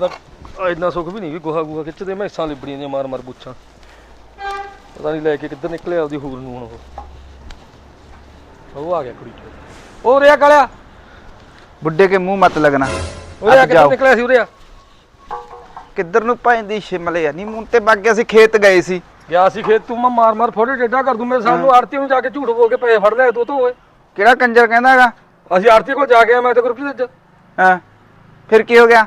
ਤਾਂ ਇੰਨਾ ਸੁੱਖ ਵੀ ਨਹੀਂ ਵੀ ਗੋਹਾ ਗੋਹਾ ਖਿੱਚਦੇ ਮੈਸਾਂ ਲਿਬੜੀਆਂ ਦੀਆਂ ਮਾਰ ਮਾਰ ਪੁੱਛਾਂ ਪਤਾ ਨਹੀਂ ਲੈ ਕੇ ਕਿੱਧਰ ਨਿਕਲਿਆ ਉਹਦੀ ਹੂਰ ਨੂੰ ਹੁਣ ਉਹ। ਉਹ ਆ ਗਿਆ ਕੁੜੀ ਉਹ ਰਿਆ ਕਾਲਿਆ। ਬੁੱਢੇ ਕੇ ਮੂੰਹ ਮਤ ਲੱਗਣਾ। ਉਹ ਰਿਆ ਕਿੱਧਰ। ਨਿਕਲਿਆ ਸੀ ਉਰਿਆ ਕਿੱਧਰ ਨੂੰ ਪੈਂਦੀ ਸ਼ਿਮਲੇ ਆ? ਨਹੀਂ ਮੂੰਹ ਤੇ ਵਗ ਗਿਆ ਸੀ ਖੇਤ ਗਏ ਸੀ। ਗਿਆ ਸੀ ਖੇਤ ਤੂੰ ਮੈਂ ਮਾਰ ਮਾਰ ਫੋੜੇ ਟੇਡਾ ਕਰ ਦੂੰ ਮੇਰੇ ਸਾਹਮਣੇ ਆਰਤੀ ਨੂੰ ਜਾ ਕੇ ਝੂਠ ਬੋਲ ਕੇ ਪੈਸੇ ਫੜ ਲਿਆ ਤੂੰ ਤੋਂ ਓਏ। ਕਿਹੜਾ ਕੰਜਰ ਕਹਿੰਦਾ ਹੈਗਾ? ਅਸੀਂ ਆਰਤੀ ਕੋਲ ਜਾ ਕੇ ਮੈਂ ਤੇ ਗੁਰਪ੍ਰੀਤ ਅੱਜ ਹਾਂ। ਫਿਰ ਕੀ ਹੋ ਗਿਆ?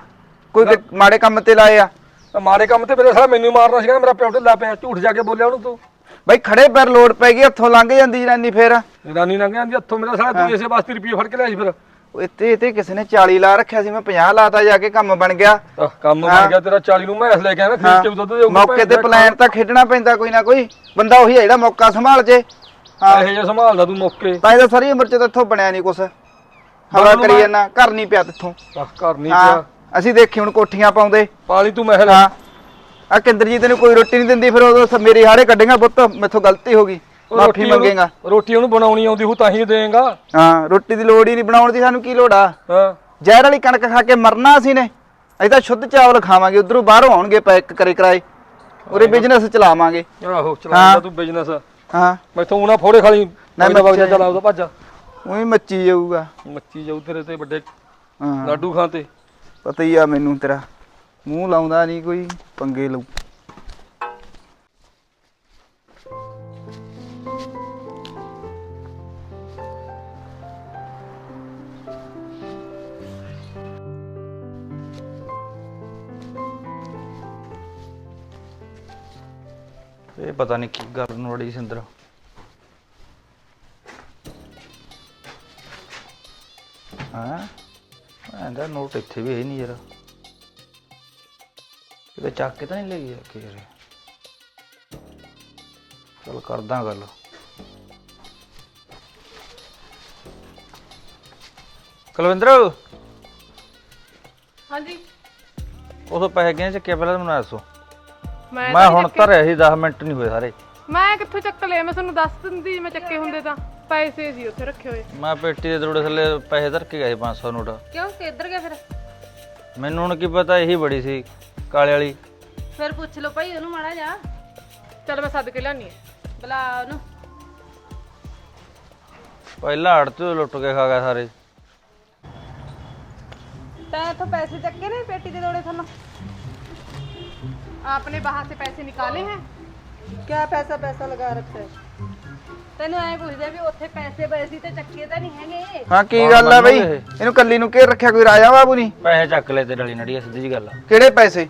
ਕੋਈ ਕਿ- ਮਾੜੇ ਕੰਮ ਤੇ ਲਾਏ ਆ। ਮਾੜੇ ਕੰਮ ਤੇ ਮੇਰੇ ਸਾਹ ਮੈਨੂੰ ਹੀ ਮਾਰਨਾ ਸੀਗਾ ਮੇਰਾ ਪਿਓ ਢਿੱਲਾ ਪਿਆ ਝੂਠ ਜਾ ਕੇ ਬੋਲਿਆ ਉਹਨੂੰ ਤੂੰ। ਬਾਈ ਖੜੇ ਪੈਰ ਲੋੜ ਪੈ ਗਈ ਹੱਥੋਂ ਲੰਘ ਜਾਂਦੀ ਜਨਾਨੀ ਫੇਰ। ਰਾਨੀ ਲੰਘ ਜਾਂਦੀ ਹੱਥੋਂ ਮੇਰਾ ਸਾਹ ਤੂੰ ਇਸੇ ਵਾਸਤੇ ਰੁਪਏ ਫੜ ਕੇ ਲਿਆ ਸੀ ਫਿਰ। ਉਹ ਇੱਥੇ ਇੱਥੇ ਕਿਸੇ ਨੇ 40 ਲਾ ਰੱਖਿਆ ਸੀ ਮੈਂ 50 ਲਾਤਾ ਜਾ ਕੇ ਕੰਮ ਬਣ ਗਿਆ। ਆਹ, ਕੰਮ ਹਾਂ। ਬਣ ਗਿਆ ਤੇਰਾ 40 ਨੂੰ ਮੈਸ ਲੈ ਕੇ ਆਇਆ ਹਾਂ, ਖਰੀਦ ਕੇ ਦੁੱਧ ਦੇ ਮੌਕੇ ਤੇ ਪਲਾਨ ਤਾਂ ਖੇਡਣਾ ਪੈਂਦਾ ਕੋਈ ਨਾ ਕੋਈ ਬੰਦਾ ਉਹੀ ਹੈ ਜਿਹੜਾ ਮੌਕਾ ਸੰਭਾਲ ਜੇ। ਹਾਂ। ਇਹ ਜਿਹਾ ਸੰਭਾਲਦਾ ਤੂੰ ਮੌਕੇ। ਤਾਂ ਇਹਦਾ ਸਾਰੀ ਉਮਰ ਚ ਤਾਂ ਇੱਥੋਂ ਬਣਿਆ ਨਹੀਂ ਕੁਛ। ਹਵਾ ਕਰੀ ਮੈਂ- ਜਾਂਦਾ ਘਰ ਨਹੀਂ ਪਿਆ ਤਿੱਥੋਂ। ਆਹ, ਘਰ ਨਹੀਂ ਹਾਂ। ਪਿਆ। ਅਸੀਂ ਦੇਖੀ ਹੁਣ ਕੋਠੀਆਂ ਪਾਉਂਦੇ। ਪਾਲੀ ਤੂੰ ਮਹਿਲ। ਹਾਂ। ਆ ਕਿੰਦਰਜੀਤ ਨੂੰ ਕੋਈ ਰੋਟੀ ਨਹੀਂ ਦਿੰਦੀ ਫਿਰ ਉਦੋਂ ਸ- ਮੇਰੀ ਹਾੜੇ ਕੱਢੇਗਾ ਪੁੱਤ ਮੈਥੋਂ ਗਲਤੀ ਹੋ ਗਈ ਉਹ ਮਾਫੀ ਰੋਟੀ ਉਹਨੂੰ- ਮੰਗੇਗਾ। ਰੋਟੀ ਉਹਨੂੰ ਬਣਾਉਣੀ ਆਉਂਦੀ ਹੂ ਤਾਂ ਹੀ ਦੇਂਗਾ ਹਾਂ ਰੋਟੀ ਦੀ ਲੋੜ ਹੀ ਨਹੀਂ ਬਣਾਉਣ ਦੀ ਸਾਨੂੰ ਕੀ ਲੋੜ ਆ? ਹਾਂ। ਜ਼ਹਿਰ ਵਾਲੀ ਕਣਕ ਖਾ ਕੇ ਮਰਨਾ ਅਸੀਂ ਨੇ। ਅਸੀਂ ਤਾਂ ਸ਼ੁੱਧ ਚਾਵਲ ਖਾਵਾਂਗੇ ਉਧਰੋਂ ਬਾਹਰੋਂ ਆਉਣਗੇ ਪੈਕ ਕਰੇ ਕਰਾਏ। ਉਰੇ ਬਿਜ਼ਨਸ ਚਲਾਵਾਂਗੇ। ਆਹੋ ਚਲਾਉਂਦਾ ਤੂੰ ਬਿਜ਼ਨਸ ਹਾਂ। ਮੈਥੋਂ ਉਹਨਾਂ ਫੋੜੇ ਖਾਲੀ ਨਾ ਨਾ ਵਗ ਜਾ ਚਲਾ ਉਹਦਾ ਭੱਜ ਉਹੀ ਮੱਚੀ ਜਾਊਗਾ। ਮੱਚੀ ਜਾਊ ਤੇਰੇ ਤੇ ਵੱਡੇ ਹਾਂ। ਲਾਡੂ ਖਾਂ ਤੇ। ਪਤਾ ਹੀ ਆ ਮੈਨੂੰ ਤੇਰਾ ਮੂੰਹ ਲਾਉਂਦਾ ਨਹੀਂ ਕੋਈ ਪੰਗੇ ਲਊ। ਇਹ ਪਤਾ ਨਹੀਂ ਕੀ ਗੱਲ ਨੂੰ ਅੜੀ ਸਿੰਦਰ। ਹਾਂ? ਇਹਦਾ ਨੋਟ ਇੱਥੇ ਵੀ ਹੈ ਨਹੀਂ ਯਾਰ ਕਿਤੇ ਚੱਕ ਕੇ ਤਾਂ ਨਹੀਂ ਲਈ ਆ ਕਿ ਯਾਰ ਚਲ ਕਰਦਾ ਗੱਲ। ਕੁਲਵਿੰਦਰ! ਹਾਂਜੀ। ਉਹ ਤੋਂ ਪੈਸੇ ਕਿਹਨੇ ਚੱਕਿਆ ਪਹਿਲਾਂ ਮੈਨੂੰ ਦੱਸੋ? ਮੈਂ ਤਾਂ ਹੁਣ ਤਾਂ ਰਿਹਾ ਸੀ 10 ਮਿੰਟ ਨਹੀਂ ਹੋਏ ਸਾਰੇ। ਚੱਕੇ। ਮੈਂ ਕਿੱਥੋਂ ਚੱਕ ਲਿਆ ਮੈਂ ਤੁਹਾਨੂੰ ਦੱਸ ਦਿੰਦੀ ਮੈਂ ਚੱਕੇ ਹੁੰਦੇ ਤਾਂ। ਪੈਸੇ ਸੀ ਉੱਥੇ ਰੱਖੇ ਹੋਏ ਮੈਂ ਪੇਟੀ ਦੇ ਦਰੋੜੇ ਥੱਲੇ ਪੈਸੇ ਧਰ ਕੇ ਗਏ 500 ਨੋਟ ਕਿਉਂ ਕਿੱਧਰ ਗਿਆ ਫਿਰ ਮੈਨੂੰ ਹੁਣ ਕੀ ਪਤਾ ਇਹੀ ਬੜੀ ਸੀ ਕਾਲੇ ਵਾਲੀ ਫਿਰ ਪੁੱਛ ਲਓ ਭਾਈ ਉਹਨੂੰ ਮਾੜਾ ਜਾ ਚਲ ਮੈਂ ਸੱਦ ਕੇ ਲਿਆਨੀ ਆ ਬੁਲਾ ਉਹਨੂੰ ਪਹਿਲਾਂ ਹੜ ਤੋਂ ਲੁੱਟ ਕੇ ਖਾ ਗਿਆ ਸਾਰੇ ਤੈਂ ਇੱਥੋਂ ਪੈਸੇ ਚੱਕੇ ਨੇ ਪੇਟੀ ਦੇ ਦੋੜੇ ਤੁਹਾਨੂੰ आपने बाहर से पैसे निकाले हैं ਕਿਆ ਪੈਸਾ ਪੈਸਾ ਲਗਾ ਰੱਖਿਆ ਹੈ? ਤੈਨੂੰ ਐ ਪੁੱਛਦੇ ਵੀ ਉੱਥੇ ਪੈਸੇ ਪਏ ਸੀ ਤੇ ਚੱਕੇ ਤਾਂ ਨਹੀਂ ਹੈਗੇ। ਹਾਂ ਕੀ ਗੱਲ ਆ ਬਈ? ਇਹਨੂੰ ਕੱਲੀ ਨੂੰ ਘੇਰ ਰੱਖਿਆ ਕੋਈ ਰਾਜਾ ਬਾਬੂ ਨਹੀਂ ਪੈਸੇ ਚੱਕ ਲੈ ਤੇ ਡਲੀ ਨੜੀ ਸਿੱਧੀ ਜੀ ਗੱਲ ਆ। ਕਿਹੜੇ ਪੈਸੇ?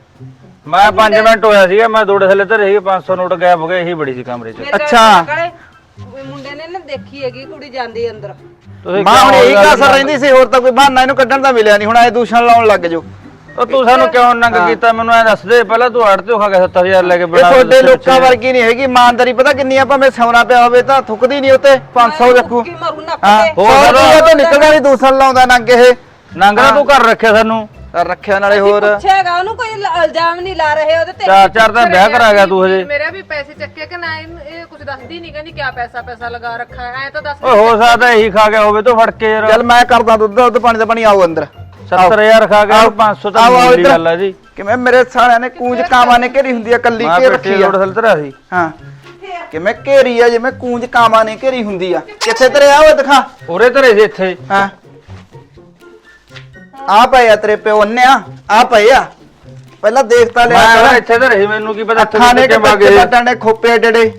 ਮੈਂ 5 ਮਿੰਟ ਹੋਇਆ ਸੀਗਾ ਮੈਂ ਦੋੜੇ ਥੱਲੇ ਧਰੇ ਸੀਗੇ 500 ਨੋਟ ਗਾਇਬ ਹੋ ਗਏ ਇਹੀ ਬੜੀ ਸੀ ਕਮਰੇ 'ਚ। ਅੱਛਾ। ਮੁੰਡੇ ਨੇ ਨਾ ਦੇਖੀ ਹੈਗੀ ਕੁੜੀ ਜਾਂਦੀ ਅੰਦਰ। ਤੁਸੀਂ ਮਾਂ ਹੁਣ ਇਹੀ ਕਾਸਰ ਰਹਿੰਦੀ ਸੀ ਹੋਰ ਤਾਂ ਕੋਈ ਬਹਾਨਾ ਇਹਨੂੰ ਕੱਢਣ ਦਾ ਮਿਲਿਆ ਨਹੀਂ ਹੁਣ ਐ ਦੂਸ਼ਣ ਲਾਉਣ ਲੱਗ ਜੋ ਉਹ ਤੂੰ ਸਾਨੂੰ ਕਿਉਂ ਨੰਗ ਕੀਤਾ? ਮੈਨੂੰ ਐ ਦੱਸ ਦੇ ਪਹਿਲਾਂ ਤੂੰ ਹੜ ਤੇ ਖਾ ਗਿਆ 7000 ਲੈ ਕੇ ਇਹ ਬਣਾ ਤੁਹਾਡੇ ਲੋਕਾਂ ਵਰਗੀ ਨਹੀਂ ਹੈਗੀ ਇਮਾਨਦਾਰੀ ਪਤਾ ਕਿੰਨੀ ਆ ਭਾਵੇਂ ਸੌਣਾ ਪਿਆ ਹੋਵੇ ਤਾਂ ਥੁੱਕਦੀ ਨਹੀਂ ਉੱਤੇ 500 ਰੱਖੂ ਹਾਂ, ਹੋਰ ਤਾਂ ਨਿਕਲਦਾ ਨਹੀਂ ਦੂਸਰਾ ਲਾਉਂਦਾ ਨੰਗ ਇਹ। ਨੰਗਰਾ ਤੂੰ ਘਰ ਰੱਖਿਆ ਸਾਨੂੰ। ਤਾਂ ਰੱਖਿਆ ਨਾਲੇ ਹੋਰ। ਪੁੱਛੇਗਾ ਉਹਨੂੰ ਕੋਈ ਇਲਜ਼ਾਮ ਨਹੀਂ ਲਾ ਰਹੇ ਉਹਦੇ ਤੇ ਚਾਰ ਚਾਰ ਦਾ ਵਿਆਹ ਕਰਾ ਗਿਆ ਤੂੰ ਹਜੇ। ਮੇਰਾ ਵੀ ਪੈਸੇ ਚੱਕੇ ਕਿ ਨਾ ਇਹ ਕੁਝ ਦੱਸਦੀ ਨਹੀਂ ਕਹਿੰਦੀ ਕਿਆ ਪੈਸਾ ਪੈਸਾ ਲਗਾ ਰੱਖਾ ਐ ਤਾਂ ਦੱਸ ਓਏ ਹੋ ਸਕਦਾ ਇਹੀ ਖਾ ਗਿਆ ਹੋਵੇ ਤੂੰ ਫੜ ਕੇ ਯਾਰ। ਚੱਲ ਮੈਂ ਕਰਦਾ ਦੁੱਧ ਦੁੱਧ ਪਾਣੀ ਦਾ ਪਾਣੀ ਆਓ ਅੰਦਰ। 70000 ਖਾ ਗਿਆ 500 ਤਾਂ ਇੱਧਰ। ਗੱਲ ਆ ਜੀ। ਕਿਵੇਂ ਮੇਰੇ ਸਾਲਿਆਂ ਨੇ ਕੂੰਜ ਕਾਵਾਂ ਨੇ ਘੇਰੀ ਹੁੰਦੀ ਆ ਕੱਲੀ ਘੇਰ ਰੱਖੀ ਆ। ਥੱਲੇ ਧਰਿਆ ਸੀ। ਹਾਂ। ਕਿਵੇਂ ਘੇਰੀ ਆ ਜਿਵੇਂ ਕੂੰਜ ਕਾਵਾਂ ਨੇ ਘੇਰੀ ਹੁੰਦੀ ਆ। ਕਿੱਥੇ ਤੇਰੇ ਆ ਓਏ ਦਿਖਾ। ਉਰੇ ਧਰੇ ਸੀ ਇੱਥੇ। ਹਾਂ। ਆ ਪਏ ਆ ਤੇਰੇ ਪਿਓ ਅੰਨਿਆ। ਆ ਪਏ ਆ। ਪਹਿਲਾਂ ਦੇਖ ਤਾਂ ਲਿਆ ਮੈਂ ਕਰ। ਇੱਥੇ ਧਰੇ ਸੀ ਮੈਨੂੰ ਕੀ ਪਤਾ ਇੱਥੇ ਅੱਖਾਂ ਨੇ ਨੇ ਖੋਪੇ ਡੜੇ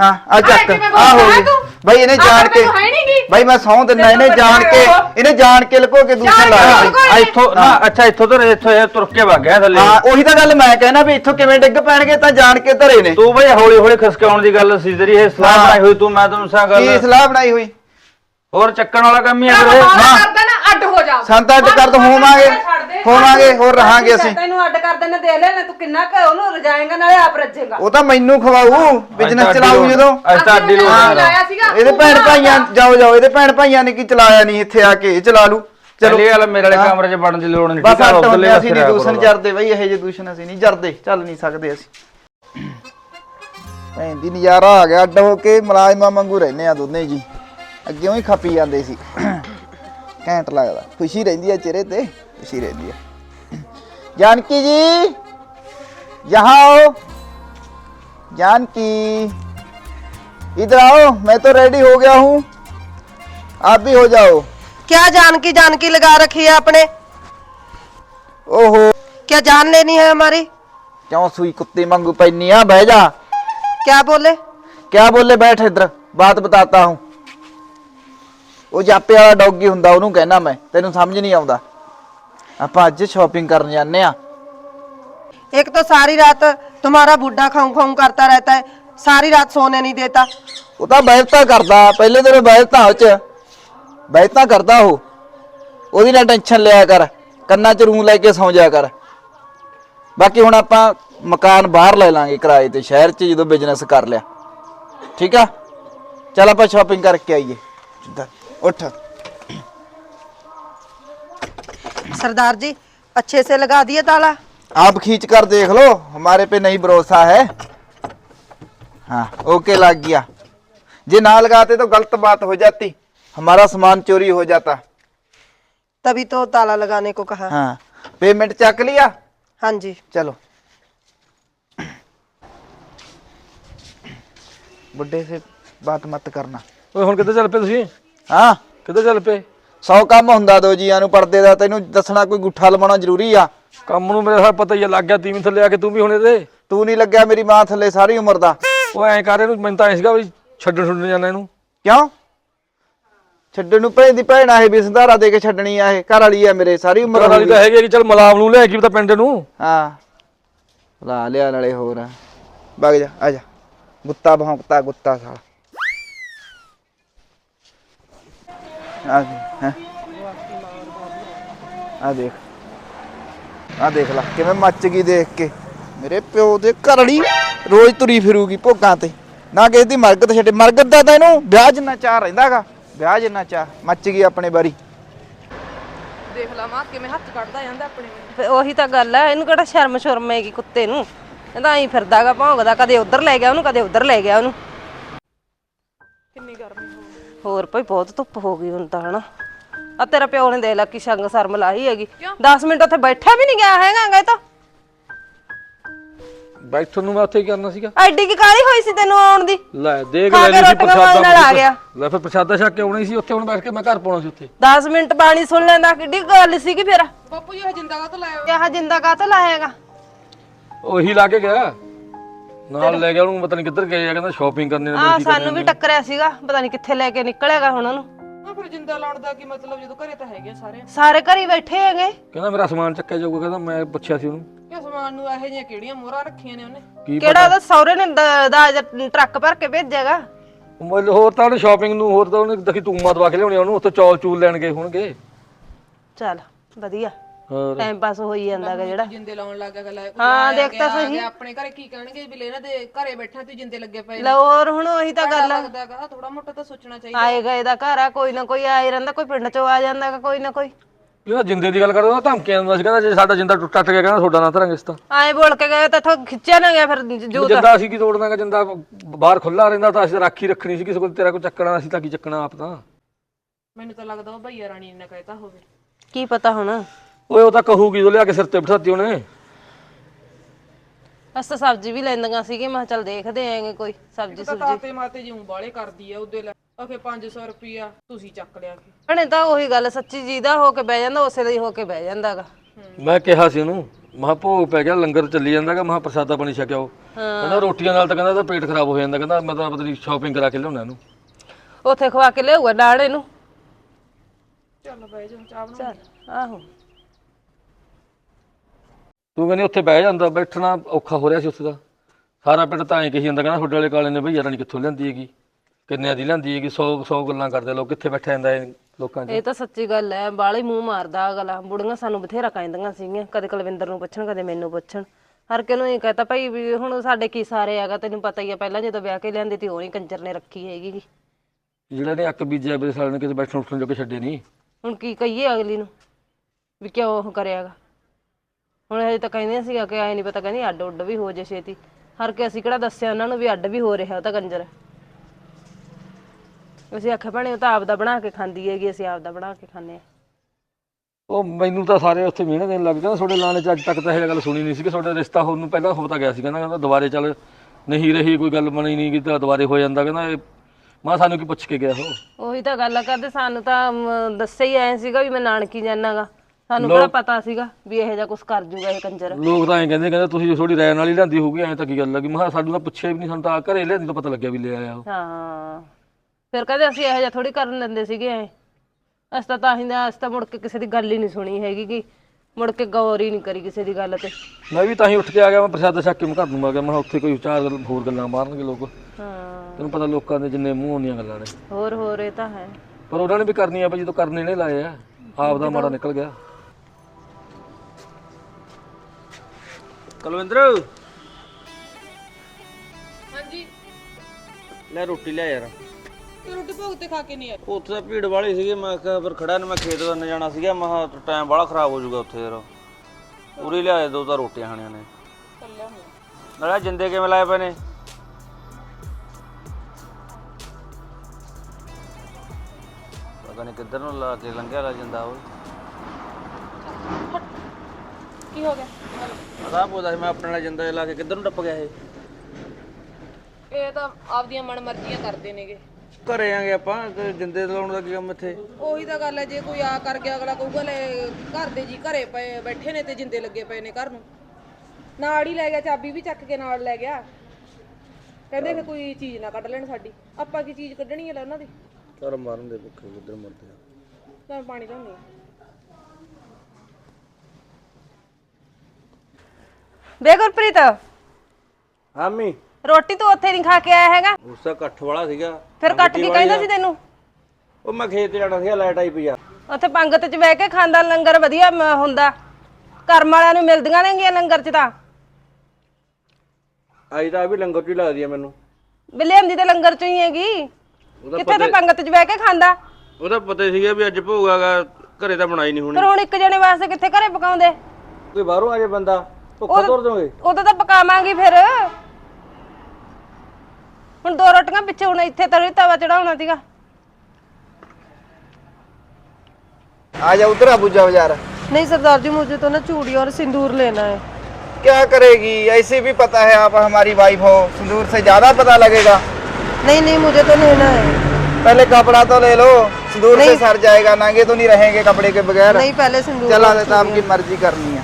ਹਾਂ ਆ ਚੱਕ। ਕਿਵੇਂ ਆ ਹੋ ਹੈ ਗਈ। ਤੂੰ? ਬਈ ਇਹਨੇ ਜਾਣ ਕੇ ਹੈ ਬਈ ਮੈਂ ਸੌਂ ਦਿੰਦਾ ਇਹਨੇ ਜਾਣ ਕੇ ਪਤਾ ਇਹਨੇ ਜਾਣ ਕੇ ਲੁਕੋ ਕੇ ਦੂਸਰੇ ਲਾ ਲਿਆ ਇੱਥੋਂ ਨਾ ਅੱਛਾ ਇੱਥੋਂ ਤੋਂ ਇੱਥੋਂ ਇਹ ਤੁਰ ਕੇ ਵਗ ਥੱਲੇ। ਹਾਂ ਉਹੀ ਤਾਂ ਗੱਲ ਮੈਂ ਕਹਿਣਾ ਵੀ ਇੱਥੋਂ ਕਿਵੇਂ ਡਿੱਗ ਪੈਣਗੇ ਤਾਂ ਜਾਣ ਕੇ ਧਰੇ ਨੇ। ਤੂੰ ਬਈ ਹੌਲੀ ਹੌਲੀ ਖਸਕਾਉਣ ਦੀ ਗੱਲ ਸੀ ਤੇਰੀ ਇਹ ਸਲਾਹ ਬਣਾਈ ਹੋਈ ਤੂੰ ਮੈਂ ਤੈਨੂੰ ਸਾਂ ਕੀ ਗੱਲ ਸਲਾਹ ਬਣਾਈ ਹੋਈ? ਹੋਰ ਚੱਕਣ ਵਾਲਾ ਕੰਮ ਹੀ ਆ ਫਿਰ ਇਹ। ਅੱਡ ਹੋ ਜਾਓ ਸੰਤ ਅੱਡ ਕਰ ਦੋ ਹੋਵਾਂਗੇ। ਹੋਵਾਂਗੇ ਹੋਰ ਰਹਾਂਗੇ ਅਸੀਂ। ਤੈਨੂੰ ਅੱਡ ਕਰ ਦੇਣਾ ਦੇ ਲੈਣਾ ਤੂੰ ਕਿੰਨਾ ਕੁ ਉਹਨੂੰ ਰਜਾਏਗਾ ਨਾਲੇ ਆਪ ਰੱਜੇਗਾ। ਉਹ ਤਾਂ ਮੈਨੂੰ ਖਵਾਊ ਬਿਜ਼ਨਸ ਚਲਾਊ ਜਦੋਂ। ਅਸੀਂ ਤਾਂ ਅੱਡੀ ਨੂੰ ਸੀਗਾ ਇਹਦੇ ਭੈਣ ਭਾਈਆਂ ਜਾਓ ਜਾਓ ਇਹਦੇ ਭੈਣ ਭਾਈਆਂ ਨੇ ਕੀ ਚਲਾਇਆ ਨਹੀਂ ਇੱਥੇ ਆ ਕੇ ਚਲਾ ਲੂ ਚਲੋ। ਇਹ ਵਾਲਾ ਮੇਰੇ ਵਾਲੇ ਕਮਰੇ 'ਚ ਵੜਨ ਦੀ ਲੋੜ ਨਹੀਂ ਬਸ ਅੱਟ ਹੁੰਦੇ ਅਸੀਂ ਨਹੀਂ ਦੂਸ਼ਣ ਜਰਦੇ ਬਈ ਇਹ ਜੇ ਦੂਸ਼ਣ ਅਸੀਂ ਨਹੀਂ ਜਰਦੇ ਚੱਲ ਨਹੀਂ ਸਕਦੇ ਅਸੀਂ। ਭੈਣ ਦੀ ਨਜ਼ਾਰਾ ਆ ਗਿਆ ਅੱਡ ਹੋ ਕੇ ਮਲਾਜਮਾਂ ਵਾਂਗੂ ਰਹਿੰਦੇ ਆ ਦੋਨੇ ਜੀ। ਅੱਗੇ ਹੀ ਖਪੀ ਜਾਂਦੇ ਸੀ। ਘੈਂਟ ਲੱਗਦਾ ਖੁਸ਼ੀ ਰਹਿੰਦੀ ਆ ਚਿਹਰੇ ਤੇ ਖੁਸ਼ੀ ਰਹਿੰਦੀ ਆ जानकी जी यहाँ आओ जानकी इधर आओ मैं तो रेडी हो गया हूँ आप भी हो जाओ क्या जानकी जानकी लगा रखी है आपने ओहो क्या जान लेनी है हमारी क्यों सुई कुत्ती मंगू पैनी आ बह जा क्या बोले क्या बोले बैठ इधर बात बताता हूँ ਉਹ ਜਾਪੇ ਵਾਲਾ ਡੌਗੀ ਹੁੰਦਾ ਉਹਨੂੰ ਕਹਿਣਾ ਮੈਂ ਤੈਨੂੰ ਸਮਝ ਨਹੀਂ ਆਉਂਦਾ ਆਪਾਂ ਅੱਜ ਸ਼ਾਪਿੰਗ ਕਰਨ ਜਾਂਦੇ ਆ एक तो सारी रात तुम्हारा बुढ़ा खाऊं खाऊं करता रहता है सारी रात सोने नहीं देता ਉਹ ਤਾਂ ਬਹਿਤਾ ਕਰਦਾ ਪਹਿਲੇ ਦਿਨ ਬਹਿਤਾ ਉਹ ਚ ਬਹਿਤਾ ਕਰਦਾ ਉਹ ਉਹਦੀ ਨਾ ਟੈਨਸ਼ਨ ਲਿਆ ਕਰ ਕੰਨਾਂ 'ਚ ਰੂੰ ਲੈ ਕੇ ਸੌਂ ਜਾ ਕਰ ਬਾਕੀ ਹੁਣ ਆਪਾਂ ਮਕਾਨ ਬਾਹਰ ਲੈ ਲਾਂਗੇ ਕਿਰਾਏ ਤੇ ਸ਼ਹਿਰ 'ਚ ਜਦੋਂ ਬਿਜ਼ਨਸ ਕਰ ਲਿਆ ਠੀਕ ਆ ਚੱਲ ਆਪਾਂ ਸ਼ਾਪਿੰਗ ਕਰਕੇ ਆਈਏ ਸਿੱਧਾ ਉੱਠ सरदार जी अच्छे से लगा दिए ताला आप खींच कर देख लो हमारे पे नहीं भरोसा है हाँ ओके लग गया जे ना लगाते तो गलत बात हो जाती हमारा सामान चोरी हो जाता तभी तो ताला लगाने को कहा हाँ पेमेंट चक लिया हाँ जी चलो बुढ़े से बात मत करना ਓਏ ਹੁਣ ਕਿੱਧਰ ਚੱਲ ਪਏ ਤੁਸੀਂ ਹਾਂ ਕਿੱਧਰ ਚੱਲ ਪਏ? ਸੌ ਕੰਮ ਹੁੰਦਾ ਦੋ ਜੀਆਂ ਨੂੰ ਪਰਦੇ ਦਾ ਤੈਨੂੰ ਦੱਸਣਾ ਕੋਈ ਗੁੱਠਾ ਲਵਾਉਣਾ ਜ਼ਰੂਰੀ ਆ? ਕੰਮ ਨੂੰ ਮੇਰੇ ਸਾਹ ਪਤਾ ਹੀ ਆ, ਲੱਗ ਗਿਆ ਤੀਵੀਂ ਥੱਲੇ ਆ ਕੇ ਤੂੰ ਵੀ ਹੁਣ ਇਹਦੇ? ਤੂੰ ਨਹੀਂ ਲੱਗਿਆ ਮੇਰੀ ਮਾਂ ਥੱਲੇ ਸਾਰੀ ਉਮਰ ਦਾ? ਉਹ ਐਂ ਕਰ ਇਹਨੂੰ ਮੈਨੂੰ ਤਾਂ ਐਂ ਸੀਗਾ ਵੀ ਛੱਡਣ ਛੁੱਡਣ ਜਾਣਾ ਇਹਨੂੰ। ਕਿਉਂ? ਛੱਡਣ ਨੂੰ ਭੈਣ ਦੀ ਭੈਣ ਵੀ ਸੰਧਾਰਾ ਦੇ ਕੇ ਛੱਡਣੀ ਆ ਇਹ ਘਰ ਵਾਲੀ ਆ ਮੇਰੇ ਸਾਰੀ ਉਮਰ ਹੋ ਤਾਂ। ਹੈਗੀ ਆ ਕਿ ਚੱਲ ਮਲਾਮ ਨੂੰ ਲੈ ਕੇ ਤਾਂ ਪਿੰਡ ਨੂੰ। ਹਾਂ। ਲਾ ਲਿਆ ਨਾਲੇ ਹੋਰ। ਆ। ਵਗ ਜਾ ਆ ਜਾ। ਗੁੱਤਾ ਭੌਂਕਤਾ ਗੁੱਤਾ ਸਾਲ। ਆ ਗਈ, ਹੈਂ? ਆ ਦੇਖ। ਆ ਦੇਖ ਲੈ ਕਿਵੇਂ ਮੱਚ ਗਈ ਦੇਖ ਕੇ। ਮੇਰੇ ਪਿਓ ਦੇ ਘਰ ਵਾਲੀ ਰੋਜ਼ ਤੁਰੀ ਫਿਰੂਗੀ ਭੋਗਾਂ ਤੇ। ਨਾ ਕਿਸੇ ਦੀ ਮਰਗਤ ਛੱਡੇ। ਮਰਗਤ ਦਾ ਤਾਂ ਇਹਨੂੰ ਵਿਆਹ ਜਿੰਨਾ ਚਾਹ ਰਹਿੰਦਾਗਾ ਵਿਆਹ ਜਿੰਨਾ ਚਾਹ ਮੱਚ ਗਈ ਆਪਣੇ ਬਾਰੀ ਦੇਖ ਲਾ ਮਾਂ ਕਿਵੇਂ ਹੱਥ ਕੱਢਦਾ ਜਾਂਦਾ ਆਪਣੇ ਨੂੰ। ਫੇ ਉਹੀ ਤਾਂ ਗੱਲ ਹੈ ਇਹਨੂੰ ਕਿਹੜਾ ਸ਼ਰਮ ਸ਼ਰਮ ਹੈਗੀ ਕੁੱਤੇ ਨੂੰ। ਤਾਂ ਐਂ ਫਿਰਦਾਗਾ ਭੌਂਕਦਾ ਕਦੇ ਉਧਰ ਲੈ ਗਿਆ ਉਹਨੂੰ ਕਦੇ ਉਧਰ ਲੈ ਗਿਆ ਉਹਨੂੰ। ਕਿੰਨੀ ਗਰਮੀ ਹੋਰ ਭਾਈ ਬਹੁਤ ਧੁੱਪ ਹੋ ਗਈ ਹੁਣ ਤਾਂ ਹਨਾ? ਆ ਤੇਰਾ ਪਿਓ ਨੇ ਦੇਖ ਲਾ ਕਿ ਸ਼ੰਗ ਸ਼ਰਮ ਲਾਈ ਹੈਗੀ। 10 ਮਿੰਟ ਉੱਥੇ ਬੈਠਾ ਵੀ ਨਹੀਂ ਗਿਆ ਹੈਗਾ ਗਾ ਇਹ ਤਾਂ। ਬੈਠਣ ਨੂੰ ਮੈਂ ਉੱਥੇ ਹੀ ਕਰਨਾ ਸੀਗਾ? ਐਡੀ ਕੀ ਕਾਲੀ ਹੋਈ ਸੀ ਤੈਨੂੰ ਆਉਣ ਦੀ? ਲੈ ਦੇਖ ਖਾ ਲੈ ਕੇ ਸੀ ਰੋਟੀਆਂ ਖਾਣ ਨਾਲ ਆ ਗਿਆ। ਲੈ ਫਿਰ ਪ੍ਰਸ਼ਾਦਾ ਛਕ ਕੇ ਆਉਣਾ ਹੀ ਸੀ ਉੱਥੇ ਹੁਣ ਬੈਠ ਕੇ ਮੈਂ ਘਰ ਪਾਉਣਾ ਸੀ ਉੱਥੇ। 10 ਮਿੰਟ ਬਾਣੀ ਸੁਣ ਲੈਂਦਾ ਕਿੱਡੀ ਗੱਲ ਸੀਗੀ ਫਿਰ? ਬਾਪੂ ਜੀ ਇਹ ਜਿੰਦਾ ਕਾ ਤੋਂ ਲਾਇਆ ਕਿਹਾ ਜਿੰਦਾ ਕਾਹਤੋਂ ਲਾਏਗਾ ਉਹੀ ਲਾ ਕੇ ਗਿਆ। ਨਾਲ ਲੈ ਗਿਆ ਉਹਨੂੰ ਪਤਾ ਨਹੀਂ ਕਿੱਧਰ ਗਏ ਆ ਕਹਿੰਦਾ ਸ਼ਾਪਿੰਗ ਕਰਨੀ ਨੇ ਆ। ਸਾਨੂੰ ਵੀ ਟੱਕਰਿਆ ਸੀਗਾ ਪਤਾ ਨਹੀਂ ਕਿੱਥੇ ਲੈ ਕੇ ਨਿਕਲੇਗਾ ਹੁਣ ਉਹਨੂੰ। ਫਿਰ ਜਿੰਦਾ ਲਾਉਣ ਦਾ ਕੀ ਮਤਲਬ ਜਦੋਂ ਘਰੇ ਤਾਂ ਹੈਗੇ ਆ ਸਾਰੇ ਸਾਰੇ ਘਰ ਹੀ ਬੈਠੇ ਹੈਗੇ। ਕਹਿੰਦਾ ਮੇਰਾ ਸਮਾਨ ਚੱਕਿਆ ਜਾਊਗਾ ਕਹਿੰਦਾ ਮੈਂ ਪੁੱਛਿਆ ਸੀ ਉਹਨੂੰ। ਕਿ ਸਮਾਨ ਨੂੰ ਇਹੋ ਜਿਹੀਆਂ ਕਿਹੜੀਆਂ ਮੋਹਰਾਂ ਰੱਖੀਆਂ ਨੇ ਉਹਨੇ? ਕੀ ਕਿਹੜਾ ਉਹਦਾ ਸਹੁਰੇ ਨੇ ਦ- ਦਾਜ ਟਰੱਕ ਭਰ ਕੇ ਭੇਜੇਗਾ ਮੁੱਲ ਹੋਰ ਤਾਂ ਉਹਨੇ ਸ਼ਾਪਿੰਗ ਨੂੰ ਹੋਰ ਤਾਂ ਉਹਨੇ ਦੇਖੀ ਟੂਮਾ ਦਵਾ ਕੇ ਲਿਆਉਣੀ ਉਹਨੂੰ ਉੱਥੇ ਚੌਲ ਚੂਲ ਲੈਣ ਗਏ ਹੋਣਗੇ। ਚੱਲ ਵਧੀਆ। ਹੋਰ। ਟਾਈਮ ਪਾਸ ਹੋਈ ਜਾਂਦਾ ਗਾ ਜਿਹੜਾ। ਜਿੰਦੇ ਲਾਉਣ ਲੱਗ ਗਿਆ ਗੱਲ ਹਾਂ ਦੇਖ ਤਾਂ ਸਹੀ। ਆਪਣੇ ਘਰੇ ਕੀ ਕਹਿਣਗੇ ਵੀ ਲੈ ਇਹਨਾਂ ਦੇ ਘਰੇ ਬੈਠਾ ਤੂੰ ਜਿੰਦੇ ਲੱਗੇ ਪਏ ਲਓ ਹੋਰ ਹੁਣ ਉਹੀ ਤਾਂ ਗੱਲ ਆ। ਲੱਗਦਾਗਾ ਥੋੜਾ ਮੋਟਾ ਤਾਂ ਸੋਚਣਾ ਚਾਹੀਦਾ। ਆਏ ਗਏ ਦਾ ਘਰ ਆ ਕੋਈ ਨਾ ਕੋਈ ਆਏ ਰਹਿੰਦਾ ਕੋਈ ਪਿੰਡ ਚੋਂ ਆ ਜਾਂਦਾ ਗਾ ਕੋਈ ਨਾ ਕੋਈ। ਇਹਦਾ ਜਿੰਦੇ ਦੀ ਗੱਲ ਕਰਦਾ ਧਮਕੀਆਂ ਦਿੰਦਾ ਸੀ ਕਹਿੰਦਾ ਜੇ ਸਾਡਾ ਜਿੰਦਾ ਟੁੱਟ ਟੱਟ ਗਿਆ ਕਹਿੰਦਾ ਤੁਹਾਡਾ ਨਾ ਧਰਾਂਗੇ ਇਸ ਤਾਂ। ਆਏ ਬੋਲ ਕੇ ਗਏ ਤਾਂ ਇੱਥੋਂ ਖਿੱਚਿਆ ਨਾ ਗਿਆ ਫਿਰ ਜੋ ਜਿੰਦਾ ਅਸੀਂ ਕੀ ਤੋੜਨਾਗਾ ਜਿੰਦਾ ਬਾਹਰ ਖੁੱਲਾ ਰਹਿੰਦਾ ਤਾਂ ਅਸੀਂ ਤਾਂ ਰਾਖੀ ਰੱਖਣੀ ਸੀ ਕਿਸੇ ਕੋਲ ਤੇਰਾ ਕੋਈ ਚੱਕਣਾ ਅਸੀਂ ਤਾਂ ਕੀ ਚੱਕਣਾ ਆਪ ਤਾਂ। ਮੈਨੂੰ ਤਾਂ ਲੱਗਦਾ ਉਹ ਭਈਆ ਰਾਣੀ ਨੇ ਕਹਿਤਾ ਹੋਵੇ। ਕੀ ਪਤਾ ਹੁਣ। ਓਏ ਉਹ ਤਾਂ ਕਹੂਗੀ ਉਹ ਲਿਆ ਕੇ ਸਿਰ ਤੇ ਬਿਠਾਤੀ ਉਹਨੇ। ਅਸ ਤਾਂ ਸਬਜ਼ੀ ਵੀ ਲੈਂਦੀਆਂ ਸੀਗੇ ਮੈਂ ਕਿਹਾ ਚੱਲ ਦੇਖਦੇ ਆਂਗੇ ਕੋਈ ਸਬਜ਼ੀ ਤਾਂ ਸੁਬਜ਼ੀ। ਤਾਤੇ ਮਾਤੇ ਜਿਉਂ ਬਾਲੇ ਕਰਦੀ ਆ ਉਹਦੇ ਲੈ ਆਖੇ 500 ਰੁਪਿਆ ਤੁਸੀਂ ਚੱਕ ਲਿਆ ਕੇ। ਭਣੇ ਤਾਂ ਉਹੀ ਗੱਲ ਸੱਚੀ ਜੀ ਦਾ ਹੋ ਕੇ ਬਹਿ ਜਾਂਦਾ ਉਸੇ ਦਾ ਹੀ ਹੋ ਕੇ ਬਹਿ ਜਾਂਦਾਗਾ। ਮੈਂ ਕਿਹਾ ਸੀ ਉਹਨੂੰ ਮਹਾ ਭੋਗ ਪੈ ਗਿਆ ਲੰਗਰ ਚੱਲੀ ਜਾਂਦਾਗਾ ਮਹਾ ਪ੍ਰਸਾਦਾ ਪਾਣੀ ਛਕਿਆ ਉਹ। ਕਹਿੰਦਾ ਰੋਟੀਆਂ ਨਾਲ ਤਾਂ ਕਹਿੰਦਾ ਇਹਦਾ ਪੇਟ ਖਰਾਬ ਹੋ ਜਾਂਦਾ ਕਹਿੰਦਾ ਮੈਂ ਤਾਂ ਪਤਾ ਨਹੀਂ ਸ਼ਾਪਿੰਗ ਕਰਾ ਕੇ ਲਿਆਉਣਾ ਇਹਨੂੰ। ਉੱਥੇ ਖਵਾ ਕੇ ਲਿਆਊਗਾ ਡਾੜੇ ਨੂੰ। ਚੱਲ ਬਹਿ ਜਾ ਚਾਹ ਬਣਾ ਚੱਲ ਆਹੋ। ਤੂੰ ਕਹਿੰਦੀ ਉੱਥੇ ਬਹਿ ਜਾਂਦਾ ਬੈਠਣਾ ਔਖਾ ਹੋ ਰਿਹਾ ਸੀ ਉੱਥੇ ਦਾ। ਸਾਰਾ ਪਿੰਡ ਤਾਂ ਐਂ ਕਹੀ ਜਾਂਦਾ ਕਹਿੰਦਾ ਤੁਹਾਡੇ ਵਾਲੇ ਕਾਲੇ ਨੇ ਭਈਆ ਰਾਣੀ ਕਿੱਥੋਂ ਲਿਆਂਦੀ ਹੈਗੀ ਕਿੰਨਿਆਂ ਦੀ ਲਿਆਂਦੀ ਹੈਗੀ 100 100 ਗੱਲਾਂ ਕਰਦੇ ਲੋਕ ਕਿੱਥੇ ਬੈਠਾ ਜਾਂਦਾ ਇਹ ਲੋਕਾਂ 'ਚ? ਇਹ ਤਾਂ ਸੱਚੀ ਗੱਲ ਐ ਬਾਲੇ ਮੂੰਹ ਮਾਰਦਾ ਅਗਲਾ ਬੁੜੀਆਂ ਸਾਨੂੰ ਬਥੇਰਾ ਕਹਿੰਦੀਆਂ ਸੀਗੀਆਂ ਕਦੇ ਕੁਲਵਿੰਦਰ ਨੂੰ ਪੁੱਛਣ ਕਦੇ ਮੈਨੂੰ ਪੁੱਛਣ। ਹਰ ਕਿਸੇ ਨੂੰ ਇਹ ਕਹਤਾ ਭਾਈ ਵੀ ਹੁਣ ਸਾਡੇ ਕੀ ਸਾਰੇ ਹੈਗਾ ਤੈਨੂੰ ਪਤਾ ਹੀ ਆ ਪਹਿਲਾਂ ਜਦੋਂ ਵਿਆਹ ਕੇ ਲਿਆਂਦੀ ਤੀ ਉਹ ਨਹੀਂ ਕੰਜਰ ਨੇ ਰੱਖੀ ਹੈਗੀ ਗੀ। ਜਿਹੜਾ ਨੇ ਅੱਕ ਬੀਜਿਆ ਸਾਲੇ ਨੇ ਕਿਤੇ ਬੈਠਣ ਉੱਠਣ ਜੋਗੇ ਛੱਡੇ ਨਹੀਂ ਹੁਣ ਕੀ ਕਹੀਏ ਅਗਲੀ ਨੂੰ ਵੀ ਕਿਉਂ ਉਹ ਕਰਿਆਗਾ ਹੁਣ ਹਜੇ ਤਾਂ ਕਹਿੰਦੇ ਸੀਗਾ ਕਿ ਆਏ ਨਹੀਂ ਪਤਾ ਕਹਿੰਦੀ ਅੱਡ ਉੱਡ ਵੀ ਹੋ ਜੇ ਛੇਤੀ। ਹਰ ਕੇ ਅਸੀਂ ਕਿਹੜਾ ਦੱਸਿਆ ਉਹਨਾਂ ਨੂੰ ਵੀ ਅੱਡ ਵੀ ਹੋ ਰਿਹਾ ਉਹ ਤਾਂ ਕੰਜਰ। ਅਸੀਂ ਆਖਿਆ ਭੈਣੇ ਉਹ ਤਾਂ ਆਪਦਾ ਬਣਾ ਕੇ ਖਾਂਦੀ ਹੈਗੀ ਅਸੀਂ ਆਪਦਾ ਬਣਾ ਕੇ ਖਾਂਦੇ ਆ ਉਹ ਮੈਨੂੰ ਤਾਂ ਸਾਰੇ ਉੱਥੇ ਮਿਹਣੇ ਦੇਣ ਲੱਗ ਗਏ ਤੁਹਾਡੇ ਲਾਣੇ ਚ ਅੱਜ ਤੱਕ ਤਾਂ ਇਹ ਗੱਲ ਸੁਣੀ ਨਹੀਂ ਸੀ ਕਿ ਤੁਹਾਡਾ ਰਿਸ਼ਤਾ ਹੋਣ ਨੂੰ ਪਹਿਲਾਂ ਹੋ ਤਾਂ ਗਿਆ ਸੀ ਕਹਿੰਦਾ ਕਹਿੰਦਾ ਦੁਬਾਰੇ ਚੱਲ ਨਹੀਂ ਰਹੀ ਕੋਈ ਗੱਲ ਬਣੀ ਨਹੀਂ ਕੀਤਾ ਦੁਬਾਰੇ ਹੋ ਜਾਂਦਾ ਕਹਿੰਦਾ ਇਹ ਮੈਂ ਸਾਨੂੰ ਕੀ ਪੁੱਛ ਕੇ ਗਿਆ ਉਹ? ਉਹੀ ਤਾਂ ਗੱਲ ਆ ਕਰਦੇ ਸਾਨੂੰ ਤਾਂ ਦੱਸਿਆ ਹੀ ਐ ਸੀਗਾ ਵੀ ਮੈਂ ਨਾਨਕੀ ਜਾਣਾਗਾ ਸਾਨੂੰ ਕਿਹੜਾ ਪਤਾ ਸੀਗਾ ਵੀ ਇਹੋ ਜਿਹਾ ਕੁਝ ਕਰ ਜੂਗਾ ਇਹ ਕੰਜਰ। ਲੋਕ ਤਾਂ ਐਂ ਕਹਿੰਦੇ ਕਹਿੰਦੇ ਤੁਸੀਂ ਥੋੜੀ ਰਹਿਣ ਵਾਲੀ ਲਿਆਂਦੀ ਹੋਊਗੀ ਐਂ ਤਾਂ ਕੀ ਗੱਲ ਲੱਗੀ ਮੈਂ ਕਿਹਾ ਸਾਨੂੰ ਤਾਂ ਪੁੱਛਿਆ ਵੀ ਨਹੀਂ ਸਾਨੂੰ ਤਾਂ ਘਰੇ ਲਿਆਂਦੀ ਤਾਂ ਪਤਾ ਲੱਗਿਆ ਵੀ ਲੈ ਆਇਆ ਉਹ। ਹਾਂ। ਫਿਰ ਕਹਿੰਦੇ ਅਸੀਂ ਇਹੋ ਜਿਹਾ ਥੋੜੀ ਕਰਨ ਲੈਂਦੇ ਸੀਗੇ ਐ। ਅਸੀਂ ਤਾਂ ਤਾਂ ਹੀ ਨਾ ਅਸੀਂ ਤਾਂ ਮੁੜ ਕੇ ਕਿਸੇ ਦੀ ਗੱਲ ਹੀ ਨਹੀਂ ਸੁਣੀ ਹੈਗੀ ਕਿ ਮੁੜ ਕੇ ਗੌਰ ਹੀ ਨਹੀਂ ਕਰੀ ਕਿਸੇ ਦੀ ਗੱਲ ਤੇ। ਮੈਂ ਵੀ ਤਾਂ ਹੀ ਉੱਠ ਕੇ ਆ ਗਿਆ ਮੈਂ ਪ੍ਰਸ਼ਾਦ ਛੱਕ ਕੇ ਮੈਂ ਘਰ ਨੂੰ ਆ ਗਿਆ ਮੈਂ ਕਿਹਾ ਉੱਥੇ ਕੋਈ ਚਾਰ ਗੱਲ- ਹੋਰ ਗੱਲਾਂ ਮਾਰਨਗੇ ਲੋਕ। ਹਾਂ। ਤੈਨੂੰ ਪਤਾ ਲੋਕਾਂ ਦੇ ਜਿੰਨੇ ਮੂੰਹ ਹੁੰਦੀਆਂ ਗੱਲਾਂ ਨੇ। ਹੋਰ ਹੋਰ ਇਹ ਤਾਂ ਹੈ। ਪਰ ਉਹਨਾਂ ਨੇ ਵੀ ਕਰਨੀ ਆ ਬਈ ਜਦੋਂ ਕਰਨੇ ਨੇ ਲਾਏ ਆ ਆਪ ਦਾ ਮਾੜਾ ਨਿਕਲ ਗਿਆ। ਕੁਲਵਿੰਦਰ? ਹਾਂਜੀ। ਲੈ ਰੋਟੀ ਲੈ ਯਾਰ। ਤੂੰ ਰੋਟੀ ਭੋਗ ਤੇ ਖਾ ਕੇ ਨਹੀਂ ਆਈ? ਉੱਥੇ ਤਾਂ ਭੀੜ ਵਾਲੀ ਸੀਗੀ ਮੈਂ ਕਿਹਾ ਫਿਰ ਖੜਾ ਨੂੰ ਮੈਂ ਖੇਤ ਵੱਲ ਜਾਣਾ ਸੀਗਾ ਮੈਂ ਕਿਹਾ ਟਾਈਮ ਬੜਾ ਖਰਾਬ ਹੋ ਜਾਊਗਾ ਉੱਥੇ ਯਾਰ। ਉਰੀ ਲਿਆਏ ਦੋ ਤਾਂ ਰੋਟੀਆਂ ਖਾਣੀਆਂ ਨੇ। ਨਾਲੇ ਆਹ ਜਿੰਦੇ ਕਿਵੇਂ ਲਾਏ ਪਏ ਨੇ? ਪਤਾ ਨਹੀਂ ਕਿੱਧਰ ਨੂੰ ਲਾ ਕੇ ਲੰਘਿਆ ਲਾ ਜਾਂਦਾ ਉਹ। ਕੀ ਹੋ ਗਿਆ? ਪਤਾ ਪੁੱਛਦਾ ਸੀ ਮੈਂ ਆਪਣੇ ਨਾਲ ਜਿੰਦਾ ਲਾ ਕੇ ਕਿੱਧਰ ਨੂੰ ਟੱਪ ਗਿਆ ਇਹ? ਇਹ ਤਾਂ ਆਪਦੀਆਂ ਮਨ ਮਰਜ਼ੀਆਂ ਕਰਦੇ ਨੇਗੇ। ਘਰੇ ਆਂਗੇ ਆਪਾਂ ਤੇ ਜਿੰਦੇ ਲਾਉਣ ਦਾ ਕੀ ਕੰਮ ਇੱਥੇ? ਉਹੀ ਤਾਂ ਗੱਲ ਹੈ ਜੇ ਕੋਈ ਆ ਕਰ ਗਿਆ ਅਗਲਾ ਕਹੂਗਾ ਲੈ ਘਰ ਦੇ ਜੀ ਘਰੇ ਪਏ ਬੈਠੇ ਨੇ ਤੇ ਜਿੰਦੇ ਲੱਗੇ ਪਏ ਨੇ ਘਰ ਨੂੰ। ਨਾਲ ਹੀ ਲੈ ਗਿਆ ਚਾਬੀ ਵੀ ਚੱਕ ਕੇ ਨਾਲ ਲੈ ਗਿਆ। ਕਹਿੰਦੇ ਕਿ ਕੋਈ ਚੀਜ਼ ਨਾ ਕੱਢ ਲੈਣ ਸਾਡੀ। ਆਪਾਂ ਕੀ ਚੀਜ਼ ਕੱਢਣੀ ਹੈ ਲੈ ਉਹਨਾਂ ਦੀ? ਕਰ ਮਾਰਨ ਦੇ ਭੁੱਖੇ ਕਿੱਧਰ ਮਰਦੇ ਆ? ਤਾਂ ਪਾਣੀ ਲਿਆਉਂਦੀ ਹਾਂ ਬੇ ਗੁਰਪ੍ਰੀਤ। ਹਾਮੀ ਰੋਟੀ ਤੂੰ ਉੱਥੇ ਨਹੀਂ ਖਾ ਕੇ ਆਇਆ ਹੈਗਾ? ਉਸਦਾ ਇਕੱਠ ਵਾਲਾ ਸੀਗਾ। ਫਿਰ ਕੱਟ ਕੀ ਕਹਿੰਦਾ ਸੀ ਤੈਨੂੰ? ਉਹ ਮੈਂ ਖੇਤ ਜਾਣਾ ਸੀਗਾ ਲਾਈਟ ਆਈ ਪਈ ਆ। ਉੱਥੇ ਪੰਗਤ 'ਚ ਬਹਿ ਕੇ ਖਾਂਦਾ ਲੰਗਰ ਵਧੀਆ ਮ- ਹੁੰਦਾ। ਕਰਮ ਵਾਲਿਆਂ ਨੂੰ ਮਿਲਦੀਆਂ ਨੇਗੀਆਂ ਲੰਗਰ 'ਚ ਤਾਂ। ਆਈ ਤਾਂ ਵੀ ਲੰਗਰ ਚ ਹੀ ਲੱਗਦੀ ਆ ਮੈਨੂੰ। ਵੀ ਲਿਆਂਦੀ ਤਾਂ ਲੰਗਰ 'ਚੋਂ ਹੀ ਹੈਗੀ। ਕਿੱਥੇ ਤੇ ਪੰਗਤ 'ਚ ਬਹਿ ਕੇ ਖਾਂਦਾ? ਉਹਦਾ ਪਤਾ ਹੀ ਸੀਗਾ ਵੀ ਅੱਜ ਭੋਗਾਗਾ ਘਰੇ ਤਾਂ ਬਣਾਈ ਨਹੀਂ ਹੋਣੀ। ਫਿਰ ਹੁਣ ਇੱਕ ਜਣੇ ਵਾਸਤੇ ਕਿੱਥੇ ਘਰੇ ਪਕਾਉਂਦੇ? ਕੋਈ ਬਾਹਰੋਂ ਆ ਜੇ ਬੰਦਾ। ਭੁੱਖਾ ਤੁਰ ਦੋਗੇ ਉਦੋਂ ਤਾਂ ਪਕਾਵਾਂਗੀ ਫਿਰ ਹੁਣ ਦੋ ਰੋਟੀਆਂ ਪਿੱਛੇ ਹੁਣ ਇੱਥੇ ਤਰੀ ਤਵਾ ਚੜਾਉਣਾ ਸੀਗਾ आ जा उधर अबूजा बाजार नहीं सरदार जी मुझे तो ना चूड़ी और सिंदूर लेना है क्या करेगी ऐसे भी पता है आप हमारी वाइफ हो सिंदूर से ज्यादा पता लगेगा नहीं नहीं मुझे तो लेना है पहले कपड़ा तो ले लो सिंदूर से सर जाएगा नांगे तो नहीं रहेंगे कपड़े के बगैर नहीं पहले सिंदूर चला और देता चूड़ियाँ। आपकी मर्जी करनी है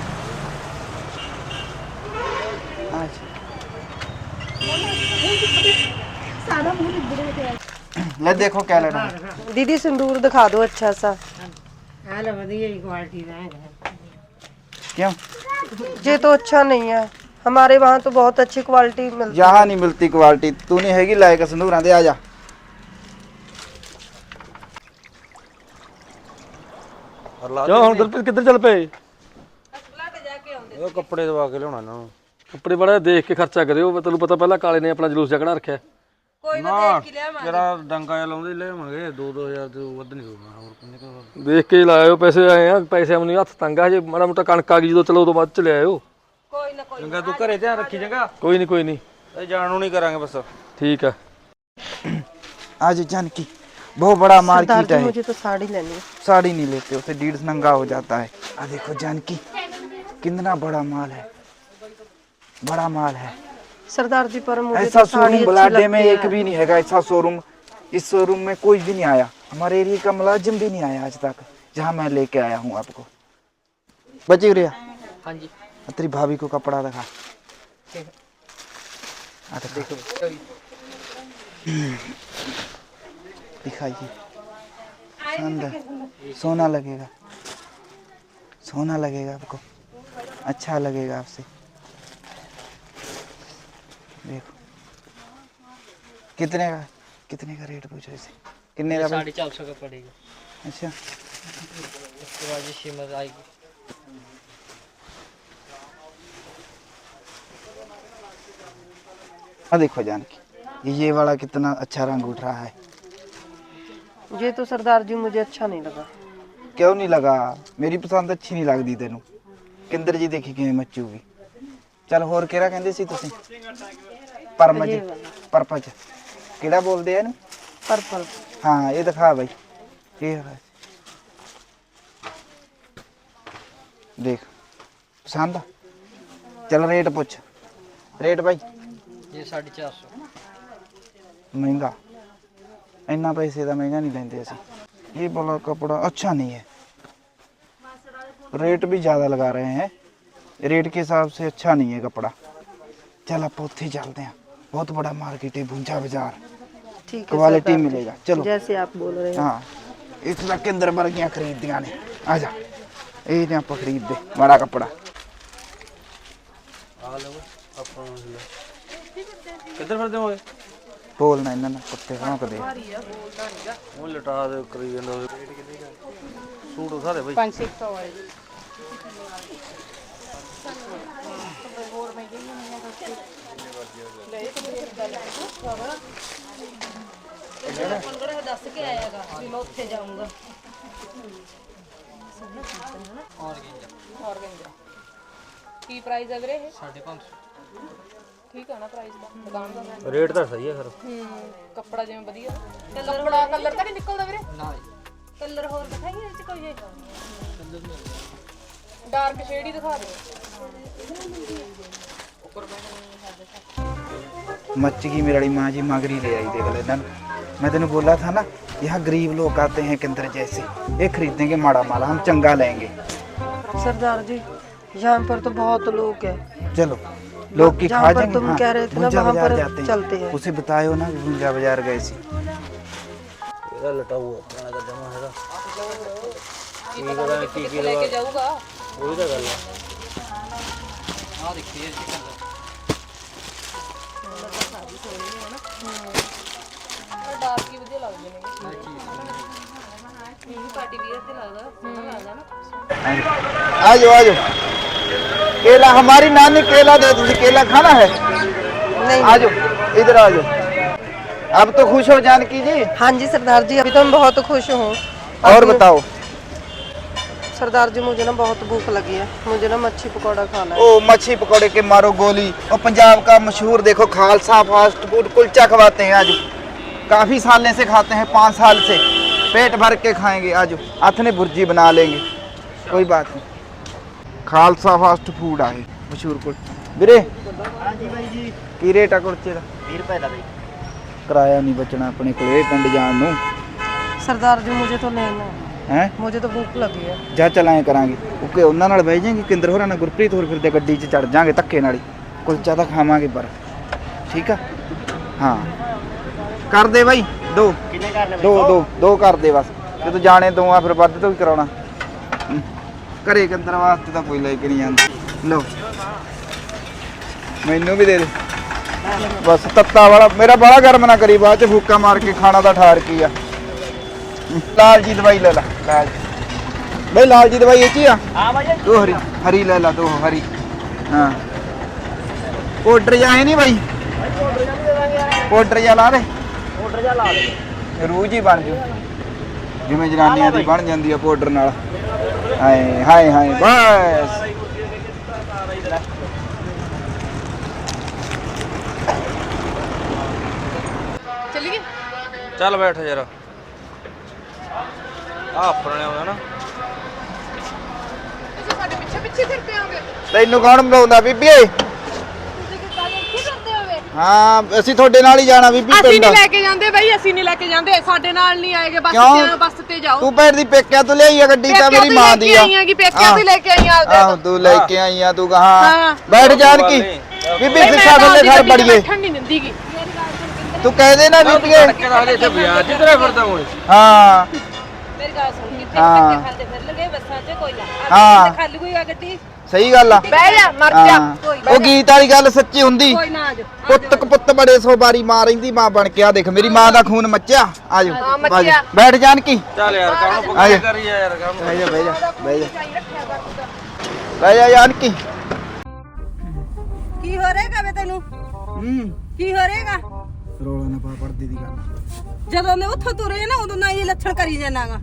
ले देखो क्या लेना है दीदी सिंदूर दिखा दो अच्छा सा क्यों ये तो अच्छा नहीं है हमारे वहाँ तो बहुत अच्छी क्वालिटी मिलती यहाँ नहीं मिलती क्वालिटी तू नहीं हैगी लाएगा सिंदूर आंदे आ जा ਕਿਉਂ ਹੁਣ ਗੁਰਪ੍ਰੀਤ ਕਿੱਧਰ ਚੱਲ ਪਏ ਉਹ ਕੱਪੜੇ ਦਵਾ ਕੇ ਲਿਆਉਣਾ ਇਹਨਾਂ ਨੂੰ ਕੱਪੜੇ ਬੜਾ ਦੇਖ ਕੇ ਖਰਚਾ ਕਰਿਓ ਤੈਨੂੰ ਪਤਾ ਪਹਿਲਾਂ ਕਾਲੇ ਨੇ ਆਪਣਾ ਜਲੂਸ ਜਕੜਾ ਰੱਖਿਆ ਨਾ ਜਿਹੜਾ ਡੰਗਾ ਜਿਹਾ ਲਾਉਂਦੇ ਲਿਆਵਾਂਗੇ 2-2000 ਤੋਂ ਵੱਧ ਨਹੀਂ ਹੋਣਾ ਹੋਰ ਕਿੰਨੇ ਕੁ ਦੇਖ ਕੇ ਹੀ ਲਾਇਓ ਪੈਸੇ ਆਏ ਆ ਪੈਸੇ ਆਉਣੀ ਹੱਥ ਤੰਗ ਆ ਹਜੇ ਮਾੜਾ ਮੋਟਾ ਕਣਕ ਆ ਗਈ ਜਦੋਂ ਚਲੋ ਉਦੋਂ ਬਾਅਦ ਚ ਲਿਆਇਓ ਚੰਗਾ ਤੂੰ ਘਰੇ ਧਿਆਨ ਰੱਖੀ ਚੰਗਾ ਕੋਈ ਨਹੀਂ ਕੋਈ ਨਹੀਂ ਇਹ ਜਾਣ ਨੂੰ ਨਹੀਂ ਕਰਾਂਗੇ ਬਸ ਠੀਕ ਆ आज जानकी बहुत बड़ा सरदार मार्केट जी है मुझे तो साड़ी लेनी है साड़ी नहीं लेते उसे डीढ़ नंगा हो जाता है आ देखो जानकी कितना बड़ा माल है बड़ा माल है। सरदार जी पर मुझे ऐसा तो शोरूम बलाडे में एक भी नहीं है ऐसा शोरूम। इस शोरूम में कोई भी नहीं आया। हमारे एरिया का मुलाजिम भी नहीं आया आज तक जहाँ मैं लेके आया हूँ आपको। बची रिया हाँ जी। तेरी भाभी को कपड़ा दिखा। दिखाइए। शानदार। सोना लगेगा। सोना लगेगा आपको। अच्छा लगेगा आपसे। देखो कितने का कितने का रेट पूछो इसे कितने का साढ़े चार सौ का पड़ेगा अच्छा उसके बाद ये शिमर आएगी हाँ देखो जानकी ये वाला कितना अच्छा रंग उठ रहा है ये तो सरदार जी मुझे अच्छा नहीं लगा क्यों नहीं लगा ਮੇਰੀ ਪਸੰਦ ਅੱਛੀ ਨਹੀਂ ਲੱਗਦੀ ਤੈਨੂੰ ਕਿੰਦਰ ਜੀ ਦੇਖੀ ਕਿਵੇਂ ਮੱਚੂਗੀ ਚੱਲ ਹੋਰ ਕਿਹੜਾ ਕਹਿੰਦੇ ਸੀ ਤੁਸੀਂ परमज परपज किड़ा हाँ ये दिखा भाई देख पसंद चल रेट पूछ रेट भाई चार सौ महँगा इन्ना पैसे महँगा नहीं लेंगे बोला कपड़ा अच्छा नहीं है रेट भी ज़्यादा लगा रहे हैं रेट के हिसाब से अच्छा नहीं है कपड़ा चल आप उत्थे चलते हैं बहुत बड़ा मार्केट है भूंजा बाजार ठीक क्वालिटी मिलेगा चलो जैसे आप बोल रहे हाँ इस तरह के अंदर वर्गियाँ खरीद दिया ने आ जा ये ने आप खरीद दे बड़ा कपड़ा ਕਿੱਧਰ ਫਿਰਦੇ ਹੋਏ बोलना इन्होंने कुत्ते भौंकदे ਉਹ ਲਟਾ ਦੇ ਕਰੀ ਜਾਂਦਾ ਹੋਵੇ ਸੂਟ ਸਾਰੇ ਬਈ 5-600 ਵਾਲੇ ਪੰਗੜਾ ਦੱਸ ਕੇ ਆਇਆਗਾ ਵੀ ਮੈਂ ਉੱਥੇ ਜਾਊਂਗਾ ਔਰਗੈਂਜਾ ਕੀ ਪ੍ਰਾਈਸ ਹੈ ਵੀਰੇ ਇਹ 550 ਠੀਕ ਆ ਨਾ ਪ੍ਰਾਈਸ ਦਾ ਦੁਕਾਨ ਦਾ ਰੇਟ ਤਾਂ ਸਹੀ ਹੈ ਫਿਰ। ਹੂੰ ਕੱਪੜਾ ਜਿਵੇਂ ਵਧੀਆ। ਕਲਰ ਕੱਪੜਾ ਕਲਰ ਤਾਂ ਨਹੀਂ ਨਿਕਲਦਾ ਵੀਰੇ? ਨਾ ਕਲਰ ਹੋਰ ਦਿਖਾਈਏ ਇਹ ਚ ਕੋਈ ਜੇ ਕਲਰ ਨਹੀਂ ਡਾਰਕ ਸ਼ੇਡ ਹੀ ਦਿਖਾ ਦਿਓ। ਉੱਪਰ ਬੈਠੇ। ਸਾਡੇ मच्छी की मेरी माँ जी मागरी ले आई देख लेना मैं तेन बोला था ना यहाँ गरीब लोग आते हैं केंद्र जैसे ये खरीदेंगे माड़ा माला हम चंगा लेंगे। सरदार जी यहाँ पर तो बहुत लोग है। चलो लोग की खा जाएँगे तुम हाँ, कह रहे थे ना बाज़ार जाते हैं। चलते हैं। उसे बतायो ना गुंजा बाज़ार गए थे तेरा लटा हुआ खाना का जमा हैगा ये पता नहीं की की लेके जाऊँगा। वही तो गल है। हाँ देखिए ये कलर ਡਾਰਕ ਹੀ ਵਧੀਆ ਲੱਗਦੇ ਨੇ ਪਾਰਟੀ ਵੀਅਰ ਤੇ ਲੱਗਦਾ ਸੋਹਣਾ ਲੱਗਦਾ ਨਾ आ जाओ आ जाओ केला हमारी नानी केला दे तुझे केला खाना है नहीं आ जाओ इधर आ जाओ अब तो खुश हो जानकी जी हाँ जी सरदार जी अभी तो मैं बहुत खुश हूँ और बताओ सरदार जी मुझे ना बहुत भूख लगी है मुझे ना मच्छी पकौड़ा खाना है ओ मच्छी पकौड़े के मारो गोली और पंजाब का मशहूर देखो खालसा फास्ट फूड कुलचा खवाते हैं आज काफी सालों से खाते हैं पाँच साल से पेट भर के खाएंगे आज अथने भुर्जी बना लेंगे कोई बात नहीं ਖਾਲਸਾ ਫਾਸਟ ਫੂਡ ਆ ਇਹ ਮਸ਼ਹੂਰ ਕੁਲ ਵੀਰੇ ਹਾਂਜੀ ਬਾਈ ਜੀ ਕੀ ਰੇਟ ਆ ਕੁਲਚੇ ਦਾ 20 ਰੁਪਏ ਦਾ ਬਾਈ ਕਿਰਾਇਆ ਨਹੀਂ ਬਚਣਾ ਆਪਣੇ ਕੋਲ ਇਹ ਪਿੰਡ ਜਾਣ ਨੂੰ सरदार जी मुझे तो लेना है ਹੈ मुझे तो भूख लगी है ਜਾ ਚਲਾਏ ਕਰਾਂਗੇ ਓਕੇ ਉਹਨਾਂ ਨਾਲ ਬਹਿ ਜਾਾਂਗੇ ਕਿੰਦਰ ਹੋਰਾਂ ਨਾਲ ਗੁਰਪ੍ਰੀਤ ਹੋਰ ਫਿਰਦੇ ਗੱਡੀ 'ਚ ਚੜ ਜਾਾਂਗੇ ਧੱਕੇ ਨਾਲ ਹੀ ਕੁਲਚਾ ਤਾਂ ਖਾਵਾਂਗੇ ਪਰ ਠੀਕ ਆ ਹਾਂ ਕਰ ਦੇ ਬਾਈ ਦੋ ਕਿੰਨੇ ਕਰਨੇ ਦੋ ਦੋ ਦੋ ਕਰ ਦੇ ਬਸ ਜਦੋਂ ਜਾਣੇ ਦੋ ਆ ਫਿਰ ਵੱਧ ਤੋਂ ਵੀ ਕਰਾਉਣਾ ਹਮ, ਘਰੇ ਕਿੰਦਰ ਵਾਸਤੇ ਤਾਂ ਕੋਈ ਲੈ ਕੇ ਨਹੀਂ ਜਾਂਦਾ ਲਓ ਮੈਨੂੰ ਵੀ ਦੇ ਦੇ ਬਸ ਤੱਤਾ ਵਾਲਾ ਮੇਰਾ ਬਾਹਲਾ ਗਰਮ ਨਾ ਕਰੀ ਬਾਅਦ ਚ ਫੂਕਾ ਮਾਰ ਕੇ ਖਾਣਾ ਦਾ ਠਾਰ ਕੀ ਆ ਲਾਲ ਜੀ ਦਵਾਈ ਲੈ ਲੈ ਲਾਲ ਜੀ। ਬਈ ਲਾਲ ਜੀ ਦਵਾਈ ਇਹ ਚ ਆ। ਹਾਂ ਬਾਈ ਤੂੰ ਹਰੀ ਹਰੀ ਲੈ ਲੈ ਤੂੰ ਹਰੀ। ਹਾਂ। ਪਾਊਡਰ ਜਾਂ ਹੈ ਨਹੀਂ ਬਾਈ? ਪਾਊਡਰ ਜਾਂ ਲਾ ਦੇ। ਪਾਊਡਰ ਜਾਂ ਲਾ ਦੇ। ਰੂਜ ਹੀ ਬਣ ਜੂ। ਜਿਵੇਂ ਜਨਾਨੀਆਂ ਦੀ ਬਣ ਜਾਂਦੀ ਆ ਪਾਊਡਰ ਨਾਲ। ਹਾਏ ਹਾਏ ਹਾਏ ਬਸ। ਚੱਲੀਏ ਚੱਲ ਬੈਠ ਯਾਰ। ਆ ਆਪਣੇ ਆਉਂਦਾ ਨਾ। ਤੁਸੀਂ ਸਾਡੇ ਪਿੱਛੇ ਪਿੱਛੇ ਫਿਰਦੇ ਹੋਗੇ। ਤੈਨੂੰ ਕੌਣ ਬੁਲਾਉਂਦਾ ਬੀਬੀਏ? ਹਾਂ ਅਸੀਂ ਤੁਹਾਡੇ ਨਾਲ ਹੀ ਜਾਣਾ ਬੀਬੀ ਅਸੀਂ ਪਿੰਡ। ਨਹੀਂ ਲੈ ਕੇ ਜਾਂਦੇ ਬਈ ਅਸੀਂ ਨਹੀਂ ਲੈ ਕੇ ਜਾਂਦੇ। ਸਾਡੇ ਨਾਲ ਨਹੀਂ ਆਏਗੇ ਬੱਸ ਕਿਉਂ? ਤੇ ਬੱਸ ਤੇ ਜਾਓ। ਤੂੰ ਭੈਣ ਦੀ ਪੇਕਿਆਂ ਤੋਂ ਲਿਆਈ ਆ ਗੱਡੀ ਤਾਂ ਮੇਰੀ ਮਾਂ ਦੀ ਆ। ਆਈਆਂ ਕਿ ਪੇਕਿਆਂ ਤੋਂ ਲੈ ਕੇ ਆਈਆਂ ਆਪਦੇ ਆਹੋ ਤੂੰ? ਲੈ ਕੇ ਆਈ ਆ ਤੂੰ ਕਹਾ। ਹਾਂ। ਬੈਠ ਜਾਣ ਕੀ। ਬੀਬੀ ਸਿੱਖਾ ਤਾਂ ਥੱਲੇ ਖੜ ਬੜੀਏ। ਬੈਠਣ ਨਹੀਂ ਦਿੰਦੀਗੀ ਤੂੰ ਕਹਿ ਦੇ ਨਾ ਬੀਬੀਏ। ਕਿਹੜਾ ਹਜੇ ਇੱਥੇ ਵਿਆਹ ਜਿੱਧਰੇ ਫਿਰਦਾ ਹੋਏ ਹਾਂ। ਮੇਰੀ ਗੱਲ ਸੁਣ ਕਿੱਥੇ ਹਾਂ। ਧੱਕੇ ਖਾਂਦੇ ਫਿਰ ਲਗੇ ਬੱਸਾਂ 'ਚ ਕੋਈ ਨਾ। ਹਾਂ। ਖਾਲੀ ਹੋਈ ਆ ਗੱਡੀ। ਸਹੀ ਗੱਲ ਆ। ਬਹਿ ਜਾ ਮਰ ਜਾ। ਹਾਂ। ਕੋਈ ਨਾ। ਉਹ ਗੀਤ ਵਾਲੀ ਗੱਲ ਸੱਚੀ ਹੁੰਦੀ। ਕੋਈ ਨਾ ਆਜੋ ਪੁੱਤ ਕ ਪੁੱਤ ਬੜੇ ਸੋ ਵਾਰੀ ਮਾਂ ਰਹਿੰਦੀ ਮਾਂ ਬਣ ਕੇ। ਆ ਦੇਖ ਮੇਰੀ ਮਾਂ ਦਾ ਖੂਨ ਮੱਚਿਆ। ਆਜੋ ਹਾਂ, ਮੱਚਿਆ। ਆਜੋ। ਬੈਠ ਜਾਣ ਕੀ ਚੱਲ ਯਾਰ ਕਾਹਨੂੰ ਆਏ। ਪੁੱਛ ਕਰੀ ਯਾਰ ਕਾਹਨੂੰ ਬਹਿ ਜਾ ਬਹਿ ਜਾ ਬਹਿ ਜਾ। ਬਹਿ ਜਾ ਜਾਣ ਕੀ ਕੀ ਹੋ ਰਿਹਾ ਕਵੇ ਤੈਨੂੰ? ਹੂੰ। ਕੀ ਹੋ ਰਿਹਾਗਾ ਰੋਲਾ ਨਾ ਪਾ ਪਰਦੇ ਦੀ ਗੱਲ। ਜਦੋਂ ਮੈਂ ਉੱਥੋਂ ਤੁਰੇ ਨਾ ਉਦੋਂ ਨਾ ਇਹ ਲੱਛਣ ਕਰੀ ਜਾਣਾਗਾ।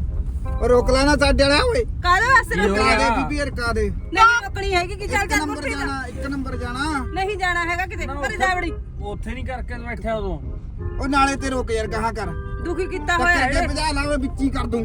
ਉਹ ਰੋਕ ਲੈਣਾ ਸਾਡੇ ਵਾਲਾ ਓਏ। ਕਾਹਦੇ ਵਾਸਤੇ ਰਕਾ ਦੇ ਬੀਬੀ ਰਕਾ ਦੇ। ਨਹੀਂ ਰੁਕਣੀ ਹੈਗੀ ਕਿ ਚੱਲ ਇੱਕ ਚੱਲ ਨੰਬਰ ਜਾਣਾ ਇੱਕ ਨੰਬਰ ਜਾਣਾ। ਨਹੀਂ ਜਾਣਾ ਹੈਗਾ ਕਿਤੇ ਘਰੇ ਜਾ ਵੜੀ ਉੱਥੇ ਨਹੀਂ ਕਰਕੇ ਬੈਠਿਆ ਉਦੋਂ। ਉਹ ਨਾਲੇ ਤੇ ਰੋਕ ਯਾਰ ਕਹਾ ਕਰ। ਦੁਖੀ ਕੀਤਾ ਟੱਕਰ ਹੋਇਆ ਕੇ ਹੈ ਭਜਾ ਲਾ ਓਏ ਵਿੱਚ ਹੀ ਕਰ ਦੂੰ।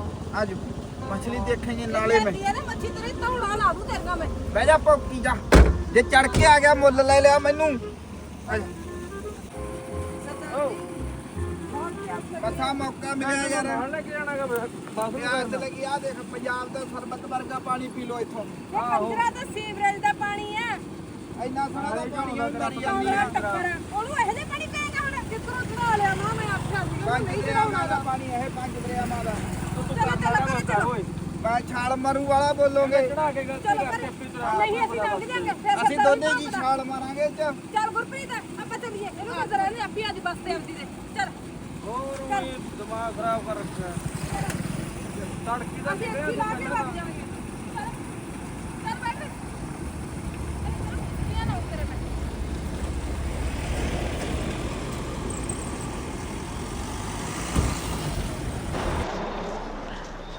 ਆਜੋ ਮਛਲੀ ਦੇਖਾਂਗੇ ਨਾਲੇ ਮੈਂ। ਲੈਂਦੀ ਮੱਛੀ ਤੇਰੀ ਧੌਲਾ ਲਾ ਦੂੰ ਤੇਰੇ ਮੈਂ। ਬਹਿ ਜਾ ਪੌਕੀ ਜਾ। ਜੇ ਚੜ ਕੇ ਆ ਗਿਆ ਮੁੱਲ ਲੈ ਲਿਆ ਮੈਨੂੰ। ਆਜਾ। ਓ, ਮੌਕਾ ਮਿਲਿਆ ਯਾਰ। ਲੈ ਕੇ ਜਾਣਾਗਾ ਬਾਥਰੂਮ ਪਿਆਸ ਲੱਗੀ ਆ ਦੇਖ ਪੰਜਾਬ ਦਾ ਸਰਬਤ ਵਰਗਾ ਪਾਣੀ ਪੀ ਲੋ ਇੱਥੋਂ। ਇਹ ਕੰਜਰਾ ਤਾਂ ਸੀਵਰੇਜ ਦਾ ਪਾਣੀ ਆ। ਇੰਨਾ ਸੋਹਣਾ ਤਾਂ ਪਾਣੀ ਹੋਈ ਮਰੀ ਜਾਂਦੀ। ਕੌੜਾ ਟੱਕਰ। ਉਹਨੂੰ ਇਹੋ ਜਿਹੇ ਪਾਣੀ ਪਏਗਾ ਹੁਣ ਕਿੱਧਰੋਂ ਚੜਾ ਲਿਆ ਮਾਂ ਮੈਂ ਆਖਿਆ ਸੀ। ਨਹੀਂ ਚੜਾਉਣਾ ਦਾ ਪਾਣੀ ਇਹ ਪੰਜ ਦਰਿਆਵਾਂ ਦਾ। ਚਲੋ ਚਲੋ ਪਰੇ ਚਲੋ। ਮੈਂ ਛਾਲ ਮਾਰੂ ਵਾਲਾ ਬੋਲੋਗੇ। ਚਲੋ ਪਰੇ ਨਹੀਂ ਅਸੀਂ ਲੰਘ ਜਾਾਂਗੇ ਫਿਰ ਅਸੀਂ ਦੋਨੇ ਜੀ ਛਾਲ ਮਾਰਾਂਗੇ ਚ ਚੱਲ ਗੁਰਪ੍ਰੀਤ ਆਪਾਂ ਚੱਲੀਏ। ਇਹਨੂੰ ਨਜ਼ਰ ਆਨੇ ਆਪੀ ਅੱਜ ਬੱਸ ਤੇ ਆਉਂਦੀ ਦੇ। ਚੱਲ। ਚੱਲ। ਦਿਮਾਗ ਖਰਾਬ ਕਰ ਰੱਖਿਆ। ਅਸੀਂ ਇੱਥੇ ਲਾ ਕੇ ਲੱਗ ਜਾਵਾਂਗੇ ਚੱਲ ਚੱਲ ਬੈਠ ਇਹ ਨਾ ਉਤਰੇ ਮੈਂ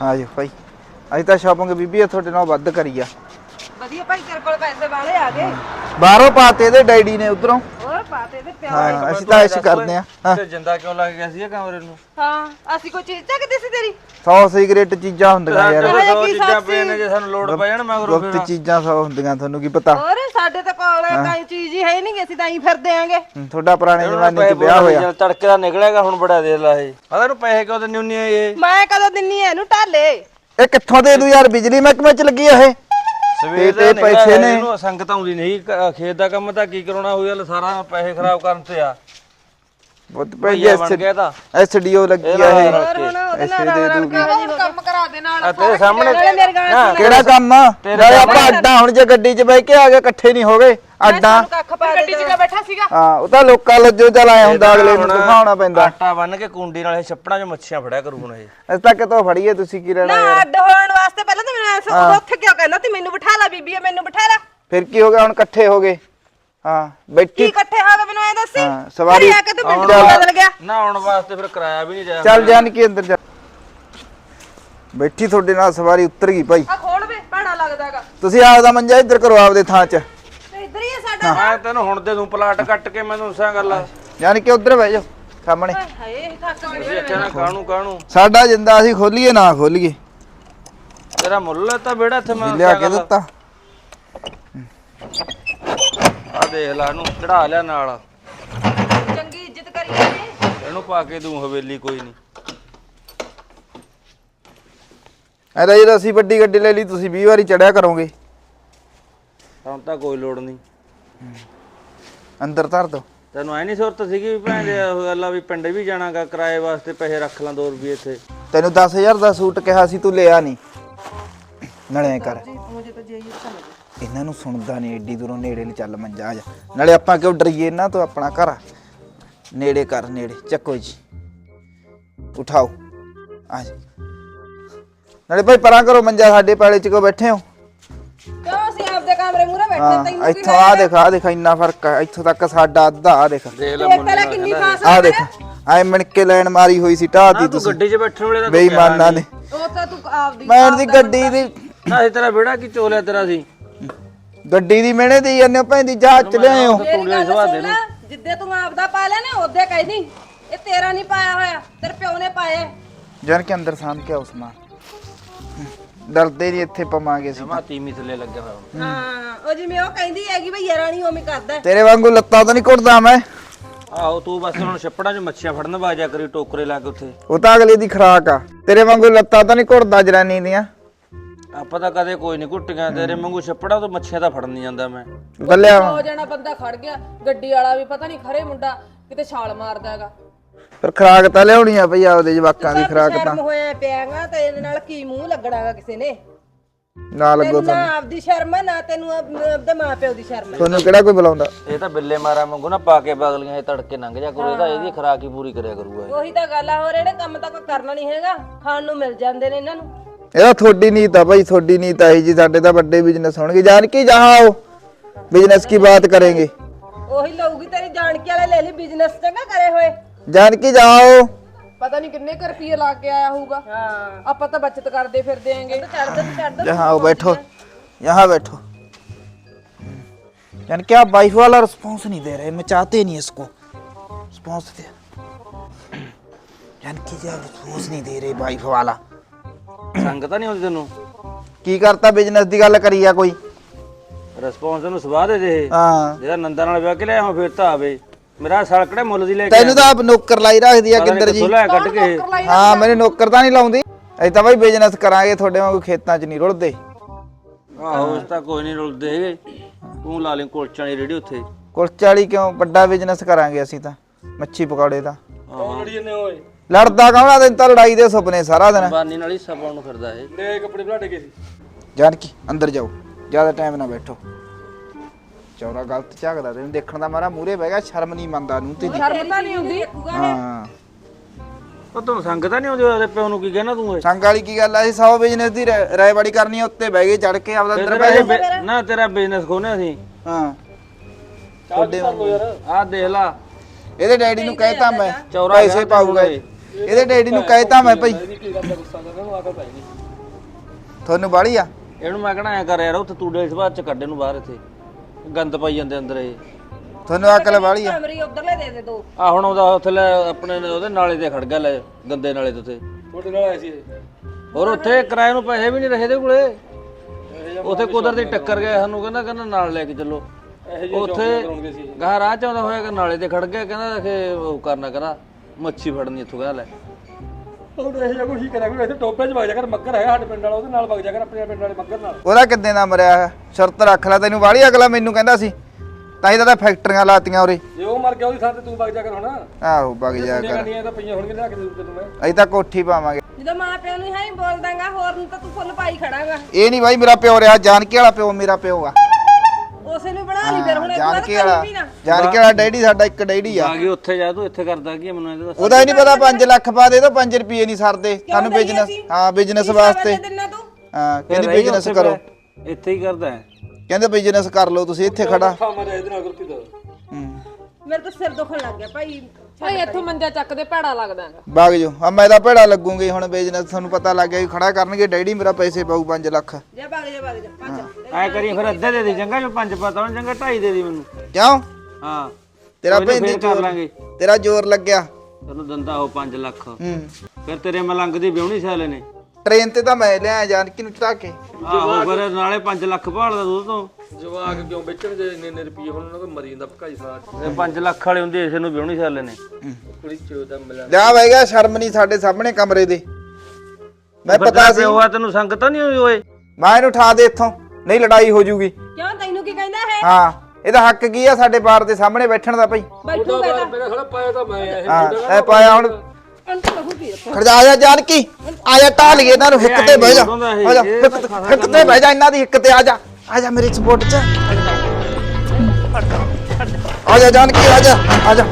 ਆਜੋ ਭਾਈ। ਅਸੀਂ ਤਾਂ ਸ਼ਾਪਿੰਗ ਬੀਬੀ ਤੁਹਾਡੇ ਨਾਲ ਵੱਧ ਕਰੀ ਆ। ਵਧੀਆ ਭਾਈ ਤੇਰੇ ਕੋਲ ਪੈਸੇ ਵਾਲੇ ਆ ਗਏ। ਬਾਹਰੋਂ ਪਾਤੇ ਇਹਦੇ ਡੈਡੀ ਨੇ ਉਧਰੋਂ। ਪਾਤੇ ਤੇ ਪਿਆ ਹਾਂ ਅਸੀਂ ਤਾਂ ਐਸ਼ ਕਰਦੇ ਆ ਹਾਂ ਤੇ ਜਿੰਦਾ ਕਿਉਂ ਲੱਗ ਗਿਆ ਸੀ ਇਹ ਕਮਰੇ ਨੂੰ? ਹਾਂ ਅਸੀਂ ਕੋਈ ਚੀਜ਼ ਚੱਕਦੀ ਸੀ ਤੇਰੀ? 100 ਸਿਗਰਟ ਚੀਜ਼ਾਂ ਹੁੰਦੀਆਂ ਯਾਰ। ਸੌ ਚੀਜ਼ਾਂ ਪਈਆਂ ਨੇ ਜੇ ਸਾਨੂੰ ਲੋੜ ਪੈ ਜਾਣ ਮਗਰੋਂ ਫਿਰ। ਗੁਪਤ ਚੀਜ਼ਾਂ 100 ਹੁੰਦੀਆਂ ਤੁਹਾਨੂੰ ਕੀ ਪਤਾ? ਹੋਰ ਸਾਡੇ ਤੇ ਕੋਲ ਕਾਈ ਚੀਜ਼ ਹੀ ਹੈ ਨਹੀਂ ਅਸੀਂ ਤਾਂ ਹੀ ਫਿਰਦੇ ਆਂਗੇ। ਹੂੰ, ਤੁਹਾਡਾ ਪੁਰਾਣੇ ਜ਼ਮਾਨੇ 'ਚ ਵਿਆਹ ਹੋਇਆ। ਤੜਕੇ ਦਾ ਨਿਕਲੇਗਾ ਹੁਣ ਬੜਾ ਦੇ ਲਾ ਇਹ। ਪਤਾ ਨੂੰ ਪੈਸੇ ਕਿਉਂ ਦਿੰਨੀ ਹੁੰਨੀ ਆ ਇਹ? ਮੈਂ ਕਦੋਂ ਦਿੰਨੀ ਐ ਇਹਨੂੰ ਢਾਲੇ? ਇਹ ਕਿੱਥੋਂ ਦੇ ਦੂ ਯਾਰ ਬਿਜਲੀ ਮਹਿਕਮੇ 'ਚ ਲੱਗੀ ਆ ਇਹ? ਸਵੇਰ ਤੇ ਦੇ ਪੈਸੇ ਨੇ। ਇਹਨੂੰ ਸੰਗਤ ਆਉਂਦੀ ਨਹੀਂ। ਕ- ਖੇਤ ਦਾ ਕੰਮ ਤਾਂ ਕੀ ਕਰਾਉਣਾ ਹੋਈ ਹਲ ਸਾਰਾ ਪੈਸੇ ਖਰਾਬ ਕਰਨ ਤੇ ਆ। ਬਹੁਤ ਭਈਆ ਬਣ ਗਿਆ ਤਾਂ। ਐਸਡੀਓ ਲੱਗੀ ਆ ਇਹ। ਹੋਰ ਰਲ ਰਲ ਕੇ ਕੰਮ ਕਰਾ ਦੇ ਨਾਲ ਆ ਤੇਰੇ ਸਾਹਮਣੇ ਨਾਲੇ ਮੇਰੀ ਕਿਹੜਾ ਕੰਮ ਆ? ਨਾਲੇ ਆਪਾਂ ਅੱਡਾ ਹੁਣ ਜੇ ਗੱਡੀ 'ਚ ਬਹਿ ਕੇ ਆ ਗਏ ਇਕੱਠੇ ਨਹੀਂ ਹੋ ਗਏ। ਅੱਡਾ। ਕੱਖ ਪਾ ਗੱਡੀ 'ਚ ਬੈਠਾ ਸੀਗਾ? ਹਾਂ ਉਹ ਤਾਂ ਲੋਕਾਂ ਲੱਜੋ ਚੱਲ ਆਇਆ ਹੁੰਦਾ ਅਗਲੇ ਨੂੰ ਦਿਖਾਉਣਾ ਪੈਂਦਾ। ਆਟਾ ਬੰਨ ਕੇ ਕੁੰਡੀ ਨਾਲ ਇਹ ਛੱਪੜਾਂ 'ਚ ਮੱਛੀਆਂ ਫੜਿਆ ਕਰੂ ਹੁਣ ਇਹ। ਅਸੀਂ ਤਾਂ ਕਿਤੋਂ ਫੜੀਏ ਤੁਸੀਂ ਕੀ ਲੈਣਾ ਨਾ ਯਾਰ? ਅੱਡ ਹੋਣ ਵਾਸਤੇ ਪਹਿਲਾਂ ਤਾਂ ਮੈਨੂੰ ਐਸਾ ਉੱਥੇ ਕਿਉਂ ਕਹਿੰਦਾ ਤੀ ਮੈਨੂੰ ਬਿਠਾ ਲੈ ਬੀਬੀ ਮੈਨੂੰ ਬਿਠਾ ਲੈ। ਫਿਰ ਕੀ ਹੋ ਗਿਆ ਹੁਣ ਇਕੱਠੇ ਹੋ ਗਏ? ਹਾਂ ਕੀ ਬੈਠੀ ਇਕੱਠੇ ਹੋ ਗਏ ਮੈਨੂੰ ਐ ਦੱਸੀ। ਹਾਂ, ਸਵਾਰੀ- ਘਰੇ ਆ ਕੇ ਤੂੰ ਪਿੰਡ ਬਦਲ ਗਿਆ। ਨਾ ਆਉਣ ਵਾਸਤੇ ਫਿਰ ਕਿਰਾਇਆ ਵੀ ਨਹੀਂ ਜਾਇਆ ਚੱਲ ਜਾਣ ਕੀ ਅੰਦਰ ਜਾ। ਬੈਠੀ ਤੁਹਾਡੇ ਨਾਲ ਸਵਾਰੀ ਉਤਰ ਗਈ ਭਾਈ। ਆ ਖੋਲ ਵੇ ਭਾਣਾ ਲੱਗਦਾਗਾ ਤੁਸੀਂ ਆਪਦਾ ਮੰਜਾ ਇੱਧਰ ਕਰੋ ਆਪਦੇ ਥਾਂ 'ਚ। ਮੈਂ ਤੈਨੂੰ ਹੁਣ ਦੇ ਦੂੰ ਪਲਾਟ ਕੱਟ ਕੇ ਮੈਂ ਤੁਹਾਨੂੰ ਦੱਸਾਂ ਗੱਲ। ਯਾਨੀ ਕਿ ਉਧਰ ਬਹਿ ਜਾਓ ਸਾਹਮਣੇ। ਹਾਏ ਥੱਕ ਗਈ ਅਸੀਂ ਆਖਿਆ ਨਾ ਕਾਹਨੂੰ ਕਾਹਨੂੰ? ਸਾਡਾ ਜਿੰਦਾ ਅਸੀਂ ਖੋਲੀਏ ਨਾ ਖੋਲੀਏ। ਤੇਰਾ ਮੁੱਲ ਲੈਤਾ ਬੇੜਾ ਇੱਥੇ ਮੈਂ ਲਿਆ ਕੇ ਦਿੱਤਾ। ਆ ਦੇਖ ਲੈ ਇਹਨੂੰ ਚੜਾ ਲਿਆ ਨਾਲ। ਚੰਗੀ ਇੱਜ਼ਤ ਕਰੀਏ ਨੇ ਇਹਨੂੰ ਪਾ ਕੇ ਦੂੰ ਹਵੇਲੀ ਕੋਈ ਨਹੀਂ। ਐਦਾ ਜਦੋਂ ਅਸੀਂ ਵੱਡੀ ਗੱਡੀ ਲੈ ਲਈ ਤੁਸੀਂ 20 ਵਾਰੀ ਚੜਿਆ ਕਰੋਗੇ। ਹੁਣ ਤਾਂ ਕੋਈ ਲੋੜ ਨਹੀਂ। ਅੰਦਰ ਧਰ ਦੋ। ਤੈਨੂੰ ਐ ਨਹੀਂ ਸੁਰਤ ਸੀਗੀ ਵੀ ਭੈਣ ਦੇ ਉਹ ਗੱਲਾਂ ਵੀ ਪਿੰਡ ਵੀ ਜਾਣਾਗਾ ਕਿਰਾਏ ਵਾਸਤੇ ਪੈਸੇ ਰੱਖ ਲਾਂ 2 ਰੁਪਏ ਇੱਥੇ। ਤੈਨੂੰ 10000 ਦਾ ਸੂਟ ਕਿਹਾ ਸੀ ਤੂੰ ਲਿਆ ਨਹੀਂ ਨਾਲੇ ਕਰ। ਇਹਨਾਂ ਨੂੰ ਸੁਣਦਾ ਨਹੀਂ ਏਡੀ ਦੂਰੋਂ ਨੇੜੇ ਨੂੰ ਚੱਲ ਮੰਜਾ ਆ ਜਾ। ਨਾਲੇ ਆਪਾਂ ਕਿਉਂ ਡਰੀਏ ਇਹਨਾਂ ਤੋਂ ਆਪਣਾ ਘਰ? ਆ। ਨੇੜੇ ਕਰ ਨੇੜੇ। ਚੱਕੋ ਜੀ। ਉਠਾਓ। ਆ ਜਾ। ਨਾਲੇ ਭਾਈ ਪਰਾਂ ਕਰੋ ਮੰਜਾ ਸਾਡੇ ਪਾਲੇ ਚ ਕੋ ਬੈਠੇ ਹੋ? ਕਮਰੇ ਮੂਹਰੇ ਬੈਠੇ ਹਾਂ ਤੈਨੂੰ ਕੀ ਇੱਥੋਂ ਆ ਦੇਖ ਆ ਦੇਖ ਇੰਨਾ ਫ਼ਰਕ ਆ ਇੱਥੋਂ ਤੱਕ ਸਾਡਾ ਅੱਧਾ ਆ ਦੇਖ। ਦੇਖ ਲੈ ਦੇਖ ਪਹਿਲਾਂ ਕਿੰਨੀ ਖਾਸ ਆ ਦੇਖ ਐ ਮਿਣ ਕੇ ਲੈਣ ਮਾਰੀ ਹੋਈ ਸੀ ਢਾਹ ਦੀ ਤੂੰ ਤੁਸੀਂ। ਗੱਡੀ 'ਚ ਬੈਠਣ ਵੇਲੇ ਤਾਂ ਤੂੰ ਬੇਈਮਾਨਾਂ ਨੇ। ਉਹ ਤਾਂ ਤੂੰ ਆਪਦੀ ਮੈਂ ਦੀ ਗੱਡੀ ਦੀ ਨਾ ਇਹ ਤੇਰਾ ਬੇੜਾ ਕੀ ਚੋਲਿਆ ਤੇਰਾ ਸੀ? ਗੱਡੀ ਦੀ ਮਿਹਣੇ ਦੀ ਜਾਂਦੇ ਭੈਂਦੀ ਜਹਾਜ਼ ਚ ਲਿਆਏ ਹੋ ਮੇਰੀ ਗੱਲ ਸੁਣ ਲੈ ਜਿੱਦੇ ਤੂੰ ਆਪਦਾ ਪਾ ਲਿਆ ਨੇ ਉਹਦੇ ਕਹਿਦੀ ਇਹ ਤੇਰਾ ਨਹੀਂ ਪਾਇਆ ਹੋਇਆ ਤੇਰੇ ਪਿਓ ਨੇ ਪਾਇਆ। ਜਨ ਕੇ ਅੰਦਰ ਸਾਂਭ ਕੇ ਆਓ ਸਮਾਨ। ਡਰਦੇ ਨਹੀਂ ਇੱਥੇ ਪਵਾਂਗੇ ਸੀ ਜਮਾ ਤੀਮੀ ਥੱਲੇ ਲੱਗਿਆ ਹੋਇਆ ਹੁਣ। ਹਾਂ ਉਹ ਜਿਵੇਂ ਉਹ ਕਹਿੰਦੀ ਹੈਗੀ ਭਈ ਰਾਣੀ ਉਵੇਂ ਕਰਦਾ। ਤੇਰੇ ਵਾਂਗੂ ਲੱਤਾਂ ਤਾਂ ਨਹੀਂ ਕੁੱਟਦਾ ਮੈਂ। ਆਹੋ ਤੂੰ ਬਸ ਹੁਣ ਛੱਪੜਾਂ 'ਚ ਮੱਛੀਆਂ ਫੜਨ ਬਾਜਿਆ ਕਰੀ ਟੋਕਰੇ ਲਾ ਕੇ ਉੱਥੇ। ਉਹ ਤਾਂ ਅਗਲੇ ਦੀ ਖਰਾਕ ਆ। ਤੇਰੇ ਵਾਂਗੂ ਲੱਤਾਂ ਤਾਂ ਨਹੀਂ ਕੁੱਟਦਾ ਜਰਾਨੀ ਦੀਆਂ। ਆਪਾਂ ਤਾਂ ਕਦੇ ਕੋਈ ਨਹੀਂ ਘੁੱਟੀਆਂ ਤੇਰੇ ਵਾਂਗੂ ਛੱਪੜਾਂ ਤੋਂ ਮੱਛੀਆਂ ਤਾਂ ਫੜਨ ਨਹੀਂ ਜਾਂਦਾ ਮੈਂ। ਗੱਲਿਆ ਹੋ ਜਾਣਾ ਬੰਦਾ ਖੜ ਗਿਆ ਗੱਡੀ ਵਾਲਾ ਵੀ ਪਤਾ ਨਹੀਂ ਖਰੇ ਮੁੰਡਾ ਕਿਤੇ ਛਾਲ ਮਾਰਦਾ ਹੈਗਾ। ਫਿਰ ਖਰਾਕ ਤਾਂ ਲਿਆਉਣੀ ਆ ਭਈ ਆਪਦੇ ਜਵਾਕਾਂ ਦੀ ਖਰਾਕ ਤਾਂ। ਸ਼ਰਮ ਹੋਇਆ ਪਿਆਗਾ ਤੇ ਇਹਦੇ ਨਾਲ ਕੀ ਮੂੰਹ ਲੱਗਣਾਗਾ ਕਿਸੇ ਨੇ? ਨਾ ਲੱਗੋ ਤੈਨੂੰ ਨਾ ਆਪਦੀ ਸ਼ਰਮ ਆ, ਨਾ ਤੈਨੂੰ ਆਪ- ਆਪਦੇ ਮਾਪਿਓ ਦੀ ਸ਼ਰਮ ਆ। ਤੁਹਾਨੂੰ ਕਿਹੜਾ ਕੋਈ ਬੁਲਾਉਂਦਾ? ਇਹ ਤਾਂ ਬਿੱਲੇ ਮਾਰਾ ਵਾਂਗੂ ਨਾ ਪਾ ਕੇ ਬਗਲੀਆਂ ਇਹ ਤੜਕੇ ਲੰਘ ਜਾ ਕਰੂ ਇਹਦਾ ਇਹਦੀ ਖਰਾਕ ਹੀ ਪੂਰੀ ਕਰਿਆ ਕਰੂਗਾ ਇਹ। ਉਹੀ ਤਾਂ ਗੱਲ ਆ ਹੋਰ ਇਹਨੇ ਕੰਮ ਤਾਂ ਕੋਈ ਕਰਨਾ ਨਹੀਂ ਹੈਗਾ ਖਾਣ ਨੂੰ ਮਿਲ ਜਾਂਦੇ ਨੇ ਇਹਨਾਂ ਨੂੰ। ਇਹਦਾ ਤੁਹਾਡੀ ਨੀਤ ਆ ਭਾਈ ਤੁਹਾਡੀ ਨੀਤ ਆਈ ਜੀ ਸਾਡੇ ਤਾਂ ਵੱਡੇ ਬਿਜ਼ਨਸ ਹੋਣਗੇ। ਜਾਨ ਕੀ ਜਹਾਂ ਆਓ ਬਿਜ਼ਨਸ ਕੀ ਬਾਤ ਕरेंगे ਉਹੀ ਲਊਗੀ ਤੇਰੀ ਜਾਣਕੀ ਵਾਲੇ ਲੈ ਲਈ ਬਿਜ਼ਨਸ ਚੰਗਾ ਕਰੇ ਹੋਏ। ਜਾਨ ਕੀ ਜਹਾਂ ਆਓ ਪਤਾ ਨਹੀਂ ਕਿੰਨੇ ਕੁ ਰੁਪਏ ਲਾ ਕੇ ਆਇਆ ਹੋਊਗਾ ਹਾਂ ਆਪਾਂ ਤਾਂ ਬਚਤ ਕਰਦੇ ਫਿਰਦੇ ਆਂਗੇ ਚੜਦੇ ਤੇ ਚੜਦੇ जहाँ आओ बैठो यहाँ बैठो यानी क्या वाइफ वाला रिस्पॉन्स नहीं दे रहे मैं चाहते नहीं इसको रिस्पॉन्स दे यानी कि यार रिस्पॉन्स नहीं दे रहे वाइफ वाला ਸੰਗ ਤਾਂ ਨਹੀਂ ਆਉਂਦੀ ਤੈਨੂੰ ਕੀ ਕਰਤਾ ਬਿਜ਼ਨਸ ਦੀ ਗੱਲ ਕਰੀ ਆ ਕੋਈ ਰਿਸਪੌਂਸ ਨੂੰ ਸਵਾਹ ਦੇ ਦੇ ਇਹ। ਹਾਂ ਜਿਹੜਾ ਨੰਦਾ ਨਾਲ ਵਿਆਹ ਕੇ ਲਿਆ ਹਾਂ ਫਿਰ ਤਾਂ ਆਵੇ ਮੇਰਾ ਸੜਕੜੇ ਮੁੱਲ ਦੀ ਲੈ ਕੇ ਤੈਨੂੰ ਤਾਂ ਆਪ ਨੌਕਰ ਲਾਈ ਰੱਖਦੀ ਆ ਕਿੰਦਰ ਜੀ। ਲਿਆ ਕੱਢ ਕੇ। ਹਾਂ ਮੈਨੂੰ ਨੌਕਰ ਤਾਂ ਨਹੀਂ ਲਾਉਂਦੀ। ਅਸੀਂ ਤਾਂ ਬਾਈ ਬਿਜ਼ਨਸ ਕਰਾਂਗੇ ਤੁਹਾਡੇ ਵਾਂਗੂ ਖੇਤਾਂ 'ਚ ਨਹੀਂ ਰੁਲਦੇ। ਆਹੋ ਉਸ ਤਾਂ ਕੋਈ ਨਹੀਂ ਰੁਲਦੇ ਹੈਗੇ। ਤੂੰ ਲਾ ਲਈ ਕੁਲਚਾਂ ਦੀ ਰੇੜੀ ਉੱਥੇ। ਕੁਲਚੇ ਵਾਲੀ ਕਿਉਂ? ਵੱਡਾ ਬਿਜ਼ਨਸ ਕਰਾਂਗੇ ਅਸੀਂ ਤਾਂ ਮੱਛੀ ਪਕੌੜੇ ਦਾ। ਆਹੋ। ਲੜੀ ਜੰਨੇ ਓਏ? ਲੜਦਾ ਕੌਣਾ ਦਿਨ ਤਾਂ ਲੜਾਈ ਦੇ ਸੁਪਨੇ ਸਾਰਾ ਦਿਨ। ਬਾਨੀ ਨਾਲ ਹੀ ਸਪਾਉਣ ਨੂੰ ਫਿਰਦਾ ਇਹ। ਲੈ ਕੱਪੜੇ ਬਲਾਟੇ ਗਏ ਸੀ। ਜਾਨਕੀ ਅੰਦਰ ਜਾਓ। ਜ਼ਿਆਦਾ ਟਾਈਮ ਨਾ ਬੈਠੋ। ਚੌਰਾ ਗਲਤ ਝਾਕਦਾ ਤੈਨੂੰ ਦੇਖਣ ਦਾ ਮਾਰਾ ਮੂਰੇ ਬਹਿ ਗਿਆ ਸ਼ਰਮ ਨਹੀਂ ਮੰਨਦਾ ਨੂੰ ਤੇ ਸ਼ਰਮ ਤਾਂ ਨਹੀਂ ਆਉਂਦੀ? ਹਾਂ। ਉਹ ਤੂੰ ਸੰਗ ਤਾਂ ਨਹੀਂ ਆਉਂਦੀ ਉਹਦੇ ਪਿਓ ਨੂੰ ਕੀ ਕਹਿਣਾ ਤੂੰ ਇਹ? ਸੰਗ ਵਾਲੀ ਕੀ ਗੱਲ ਆ ਸੀ 100 ਬਿਜ਼ਨਸ ਦੀ ਰਾਇਵਾੜੀ ਕਰਨੀ ਆ ਉੱਤੇ ਬਹਿ ਗਏ ਚੜ ਕੇ ਆਪਦਾ ਅੰਦਰ ਤੇਰਾ ਬਹਿ ਇਹ ਬਿ- ਨਾ ਤੇਰਾ ਬਿਜ਼ਨਸ ਖੋਨੇ ਅਸੀਂ। ਹਾਂ। ਤੁਹਾਡੇ ਆਹ ਦੇਖ ਲਾ। ਇਹਦੇ ਡੈਡੀ ਨੂੰ ਕਹਿਤਾ ਮੈਂ ਚੌਰਾ ਪੈਸੇ ਪਾਊਗਾ ਇਹ। ਇਹਦੇ ਡੈਡੀ ਨੂੰ ਕਹਿਤਾ ਮੈਂ ਭਾਈ। ਤੁਹਾਨੂੰ ਬਾਲੀ ਆ? ਇਹਨੂੰ ਮੈਂ ਕਹਣਾ ਐ ਕਰ ਯਾਰ ਉੱਥੇ ਤੂੰ ਡੇਢ ਬਾਅਦ ਚ ਕੱਢੇ ਨੂੰ ਬਾਹਰ ਇੱਥੇ। ਗੰਦ ਪਾਈ ਜਾਂਦੇ ਅੰਦਰ ਇਹ। ਤੁਹਾਨੂੰ ਅਕਲ ਬਾਲੀ ਆ? ਕਮਰੀ ਉਧਰਲੇ ਦੇ ਦੇ ਦੋ। ਆ ਹੁਣ ਉਹਦਾ ਉੱਥੇ ਲੈ ਆਪਣੇ ਉਹਦੇ ਨਾਲੇ ਤੇ ਖੜ ਗਿਆ ਲੈ ਗੰਦੇ ਨਾਲੇ ਤੇ ਉੱਥੇ। ਤੁਹਾਡੇ ਨਾਲ ਸੀ ਇਹ? ਹੋਰ ਉੱਥੇ ਕਿਰਾਏ ਨੂੰ ਪੈਸੇ ਵੀ ਨਹੀਂ ਰਹੇ ਦੇ ਕੋਲੇ। ਉੱਥੇ ਕੁਦਰਤੀ ਟੱਕਰ ਗਿਆ ਸਾਨੂੰ ਕਹਿੰਦਾ ਕਹਿੰਦਾ ਨਾਲ ਲੈ ਕੇ ਚੱਲੋ। ਉੱਥੇ ਗਾਹ ਰਾਹ ਚ ਆਉਂਦਾ ਹੋਇਆ ਕਿ ਨਾਲੇ ਤੇ ਖੜ ਗਿਆ ਕਹਿੰਦਾ ਕਿ ਉਹ ਕਰਨਾ ਕਹਿੰਦਾ ਮੱਛੀ ਫੜਨੀ ਇੱਥੋਂ ਕਹਿੰਦਾ ਲੈ। ਹੁਣ ਇਹ ਜਿਹਾ ਕੁਝ ਹੀ ਕਰਿਆ ਕੋਈ ਇੱਥੇ ਟੋਪੇ 'ਚ ਵਗ ਜਾ ਕਰ ਮੱਗਰ ਹੈ ਸਾਡੇ ਪਿੰਡ ਵਾਲਾ ਉਹਦੇ ਨਾਲ ਵਗ ਜਾ ਕਰ ਆਪਣੇ ਪਿੰਡ ਵਾਲੇ ਮੱਗਰ ਨਾਲ। ਉਹਦਾ ਕਿੱਦਾਂ ਦਾ ਮਰਿਆ ਹੈ? ਸ਼ਰਤ ਰੱਖ ਲੈ ਤੈਨੂੰ ਬਾਲੀ ਅਗਲਾ ਮੈਨੂੰ ਕਹਿੰਦਾ ਸੀ। ਤਾਂ ਹੀ ਤਾਂ ਫੈਕਟਰੀਆਂ ਲਾਤੀਆਂ ਉਰੇ। ਜੇ ਉਹ ਮਰ ਗਿਆ ਉਹਦੀ ਥਾਂ ਤੇ ਤੂੰ ਵਗ ਜਾ ਕਰ ਹੁਣ। ਆਹੋ ਵਗ ਜਾ ਕੁੜੀਆਂ ਕਰ। ਤਾਂ ਪਈਆਂ ਹੋਣਗੀਆਂ ਲਿਆ ਕੇ ਦੇ ਦੂੰ ਤੈਨੂੰ ਮੈਂ। ਅਸੀਂ ਤਾਂ ਕੋਠੀ ਪਾਵਾਂਗੇ। ਜਦੋਂ ਮਾਂ ਪਿਓ ਨੂੰ ਹੈ ਹੀ ਬੋਲ ਦਾਂਗਾ ਹੋਰ ਨੂੰ ਤਾਂ ਤੂੰ ਫੁੱਲ ਪਾਈ ਖੜਾਗਾ। ਇਹ ਨਹੀਂ ਬਾਈ ਮੇਰਾ ਪਿਓ ਰਿਹਾ ਜਾਨਕੀ ਵਾਲਾ ਪਿਓ ਮੇਰਾ ਪਿਓ ਆ। ਉਸੇ ਨੂੰ ਬਣਾ ਲਈ ਫਿਰ ਹੁਣ ਇੱਕ ਵਾਰ ਜਾਨਕੀ ਵਾਲਾ ਨਾ। ਜਾਨਕੀ ਵਾਲਾ ਡੈਡੀ ਸਾਡਾ ਇੱਕ ਡੈਡੀ ਆ। ਆ ਗਈ ਉੱਥੇ ਜਾ ਤੂੰ ਇੱਥੇ ਕਰਦਾ ਕੀ ਆ ਮੈਨੂੰ ਇਹਦਾ ਦੱਸ। ਉਹਦਾ ਹੀ ਨਹੀਂ ਪਤਾ 5 ਲੱਖ ਪਾ ਦੇ ਤਾਂ 5 ਰੁਪਏ ਨਹੀਂ ਸਰਦੇ। ਸਾਨੂੰ ਬਿਜ਼ਨਸ ਹਾਂ ਬਿਜ਼ਨਸ ਵਾਸਤੇ। ਦਿਨਾਂ ਤੂੰ। ਹਾਂ ਫਿਰ ਕਹਿੰਦੇ ਰਹੀ ਬਿਜ਼ਨਸ ਉੱਥੇ ਕਰੋ। ਫਿਰ। ਇੱਥੇ ਹੀ ਕਰਦਾ ਹੈ। ਕਹਿੰਦੇ ਬਿਜ਼ਨਸ ਕਰ ਲਓ ਤੁਸੀਂ ਇੱਥੇ ਖੜਾ। ਮਾਰਿਆ ਇਹਦੇ ਨਾਲ ਗੁਰਪ੍ਰੀਤ ਹੂੰ। ਮੇਰੇ ਤਾਂ ਸਿਰ ਦੁਖਣ ਲੱਗ ਗਿਆ ਭਾਈ ਭਾਈ ਇੱਥੋਂ ਮੰਜਾ ਚੱਕਦੇ ਭੈੜਾ ਲੱਗਦਾ ਹੈਗਾ। ਬਾਗ ਜੋ। ਆ ਮੈਂ ਤਾਂ ਭੇੜਾ ਲੱਗੂਗੀ ਹੁਣ ਬਿਜ਼ਨਸ ਤੁਹਾਨੂੰ ਪਤਾ ਲੱਗ ਗਿਆ ਵੀ ਖੜਾ ਕਰਨਗੇ ਡੈਡੀ ਮੇਰਾ ਪੈਸੇ ਪਾਊ 5 ਲੱਖ। ਜਾ ਭਾਗ ਜਾ ਭਾਗ ਜਾ ਪੰਜ। ਐ ਕਰੀ ਫਿਰ ਅੱਧੇ ਦੇ ਦੇ ਚੰਗਾ ਜੋ ਪੰਜ ਪਤਾ ਹੁਣ ਚੰਗਾ ਢਾਈ ਦੇ ਦੀ ਮੈਨੂੰ। ਕਿਉਂ? ਹਾਂ। ਤੇਰਾ ਕੋਈ ਨਾ, ਭੇਂਦੀ ਫੇਰ ਕਰ ਲਾਂਗੇ। ਤੇਰਾ ਜ਼ੋਰ ਲੱਗਿਆ। ਤੈਨੂੰ ਦੰਦਾ ਹੋ 5 ਲੱਖ। ਹੂੰ। ਫਿਰ ਤੇਰੇ ਮਲੰਗ ਦੀ ਵਿਆਹਣੀ ਸਾਲੇ ਨੇ। ਟ੍ਰੇਨ ਤੇ ਤਾਂ ਮੈਂ ਲਿਆ ਜਾਨਕੀ ਨੂੰ ਚੜਾ ਕੇ। ਆਹੋ ਫਿਰ ਨਾਲੇ 5 ਲੱਖ ਭਾਲਦਾ ਤੂੰ ਤੋਂ। ਜਵਾਕ ਕਿਉਂ ਵੇਚਣ ਜੇ ਇੰਨੇ ਇੰਨੇ ਰੁਪਏ ਹੁਣ ਉਹਨਾਂ ਕੋਲ ਮਰੀ ਜਾਂਦਾ ਭਕਾਈ ਸਾਰ। ਤੇ 5 ਲੱਖ ਵਾਲੇ ਹੁੰਦੇ ਇਸੇ ਨੂੰ ਵਿਆਹਣੀ ਸਾਲੇ ਨੇ। ਕੁੜੀ ਚੋਦਾ ਮਿਲਣ ਜਾ ਬੈਗਾ ਸ਼ਰਮ ਨਹੀਂ ਸਾਡੇ ਸਾਹਮਣੇ ਕਮਰੇ ਦੇ। ਮੈਂ ਪਤਾ ਸੀ। ਆ ਤੈਨੂੰ ਸੰਗ ਤਾਂ ਨਹੀਂ ਹੋਈ ਓਏ? ਮੈਂ ਇਹਨੂੰ ਉਠਾ ਦੇ ਇੱਥੋਂ ਨਹੀਂ ਲੜਾਈ ਹੋ ਜੂਗੀ। ਕਿਉਂ ਤੈਨੂੰ ਕੀ ਕਹਿੰਦਾ ਹੈ ਹਾਂ ਇਹਦਾ ਹੱਕ ਕੀ ਆ ਸਾਡੇ ਬਾਰ ਦੇ ਸਾਹਮਣੇ ਬੈਠਣ ਦਾ ਭਾਈ? ਬੈਠੂਗਾ ਮੇਰਾ ਸਾਲਾ ਪਾਇਆ ਤਾਂ ਮੈਂ ਇਹ ਹਾਂ ਇਹ ਪਾਇਆ ਹੁਣ ਖੜ ਜਾ ਆ ਜਾ ਜਾਨਕੀ ਆ ਜਾ ਢਾ ਲਈਏ ਇਹਨਾਂ ਨੂੰ ਹਿੱਕ ਤੇ ਬਹਿ ਜਾ ਆ ਜਾ ਹਿੱਕ ਤੇ ਬਹਿ ਜਾ ਇਹਨਾਂ ਦੀ ਹਿੱਕ ਤੇ ਆ ਜਾ ਆ ਜਾ ਮੇਰੇ ਸਪੋਰਟ 'ਚ। ਆ ਜਾ ਜਾਨਕੀ ਆ ਜਾ ਆ ਜਾ।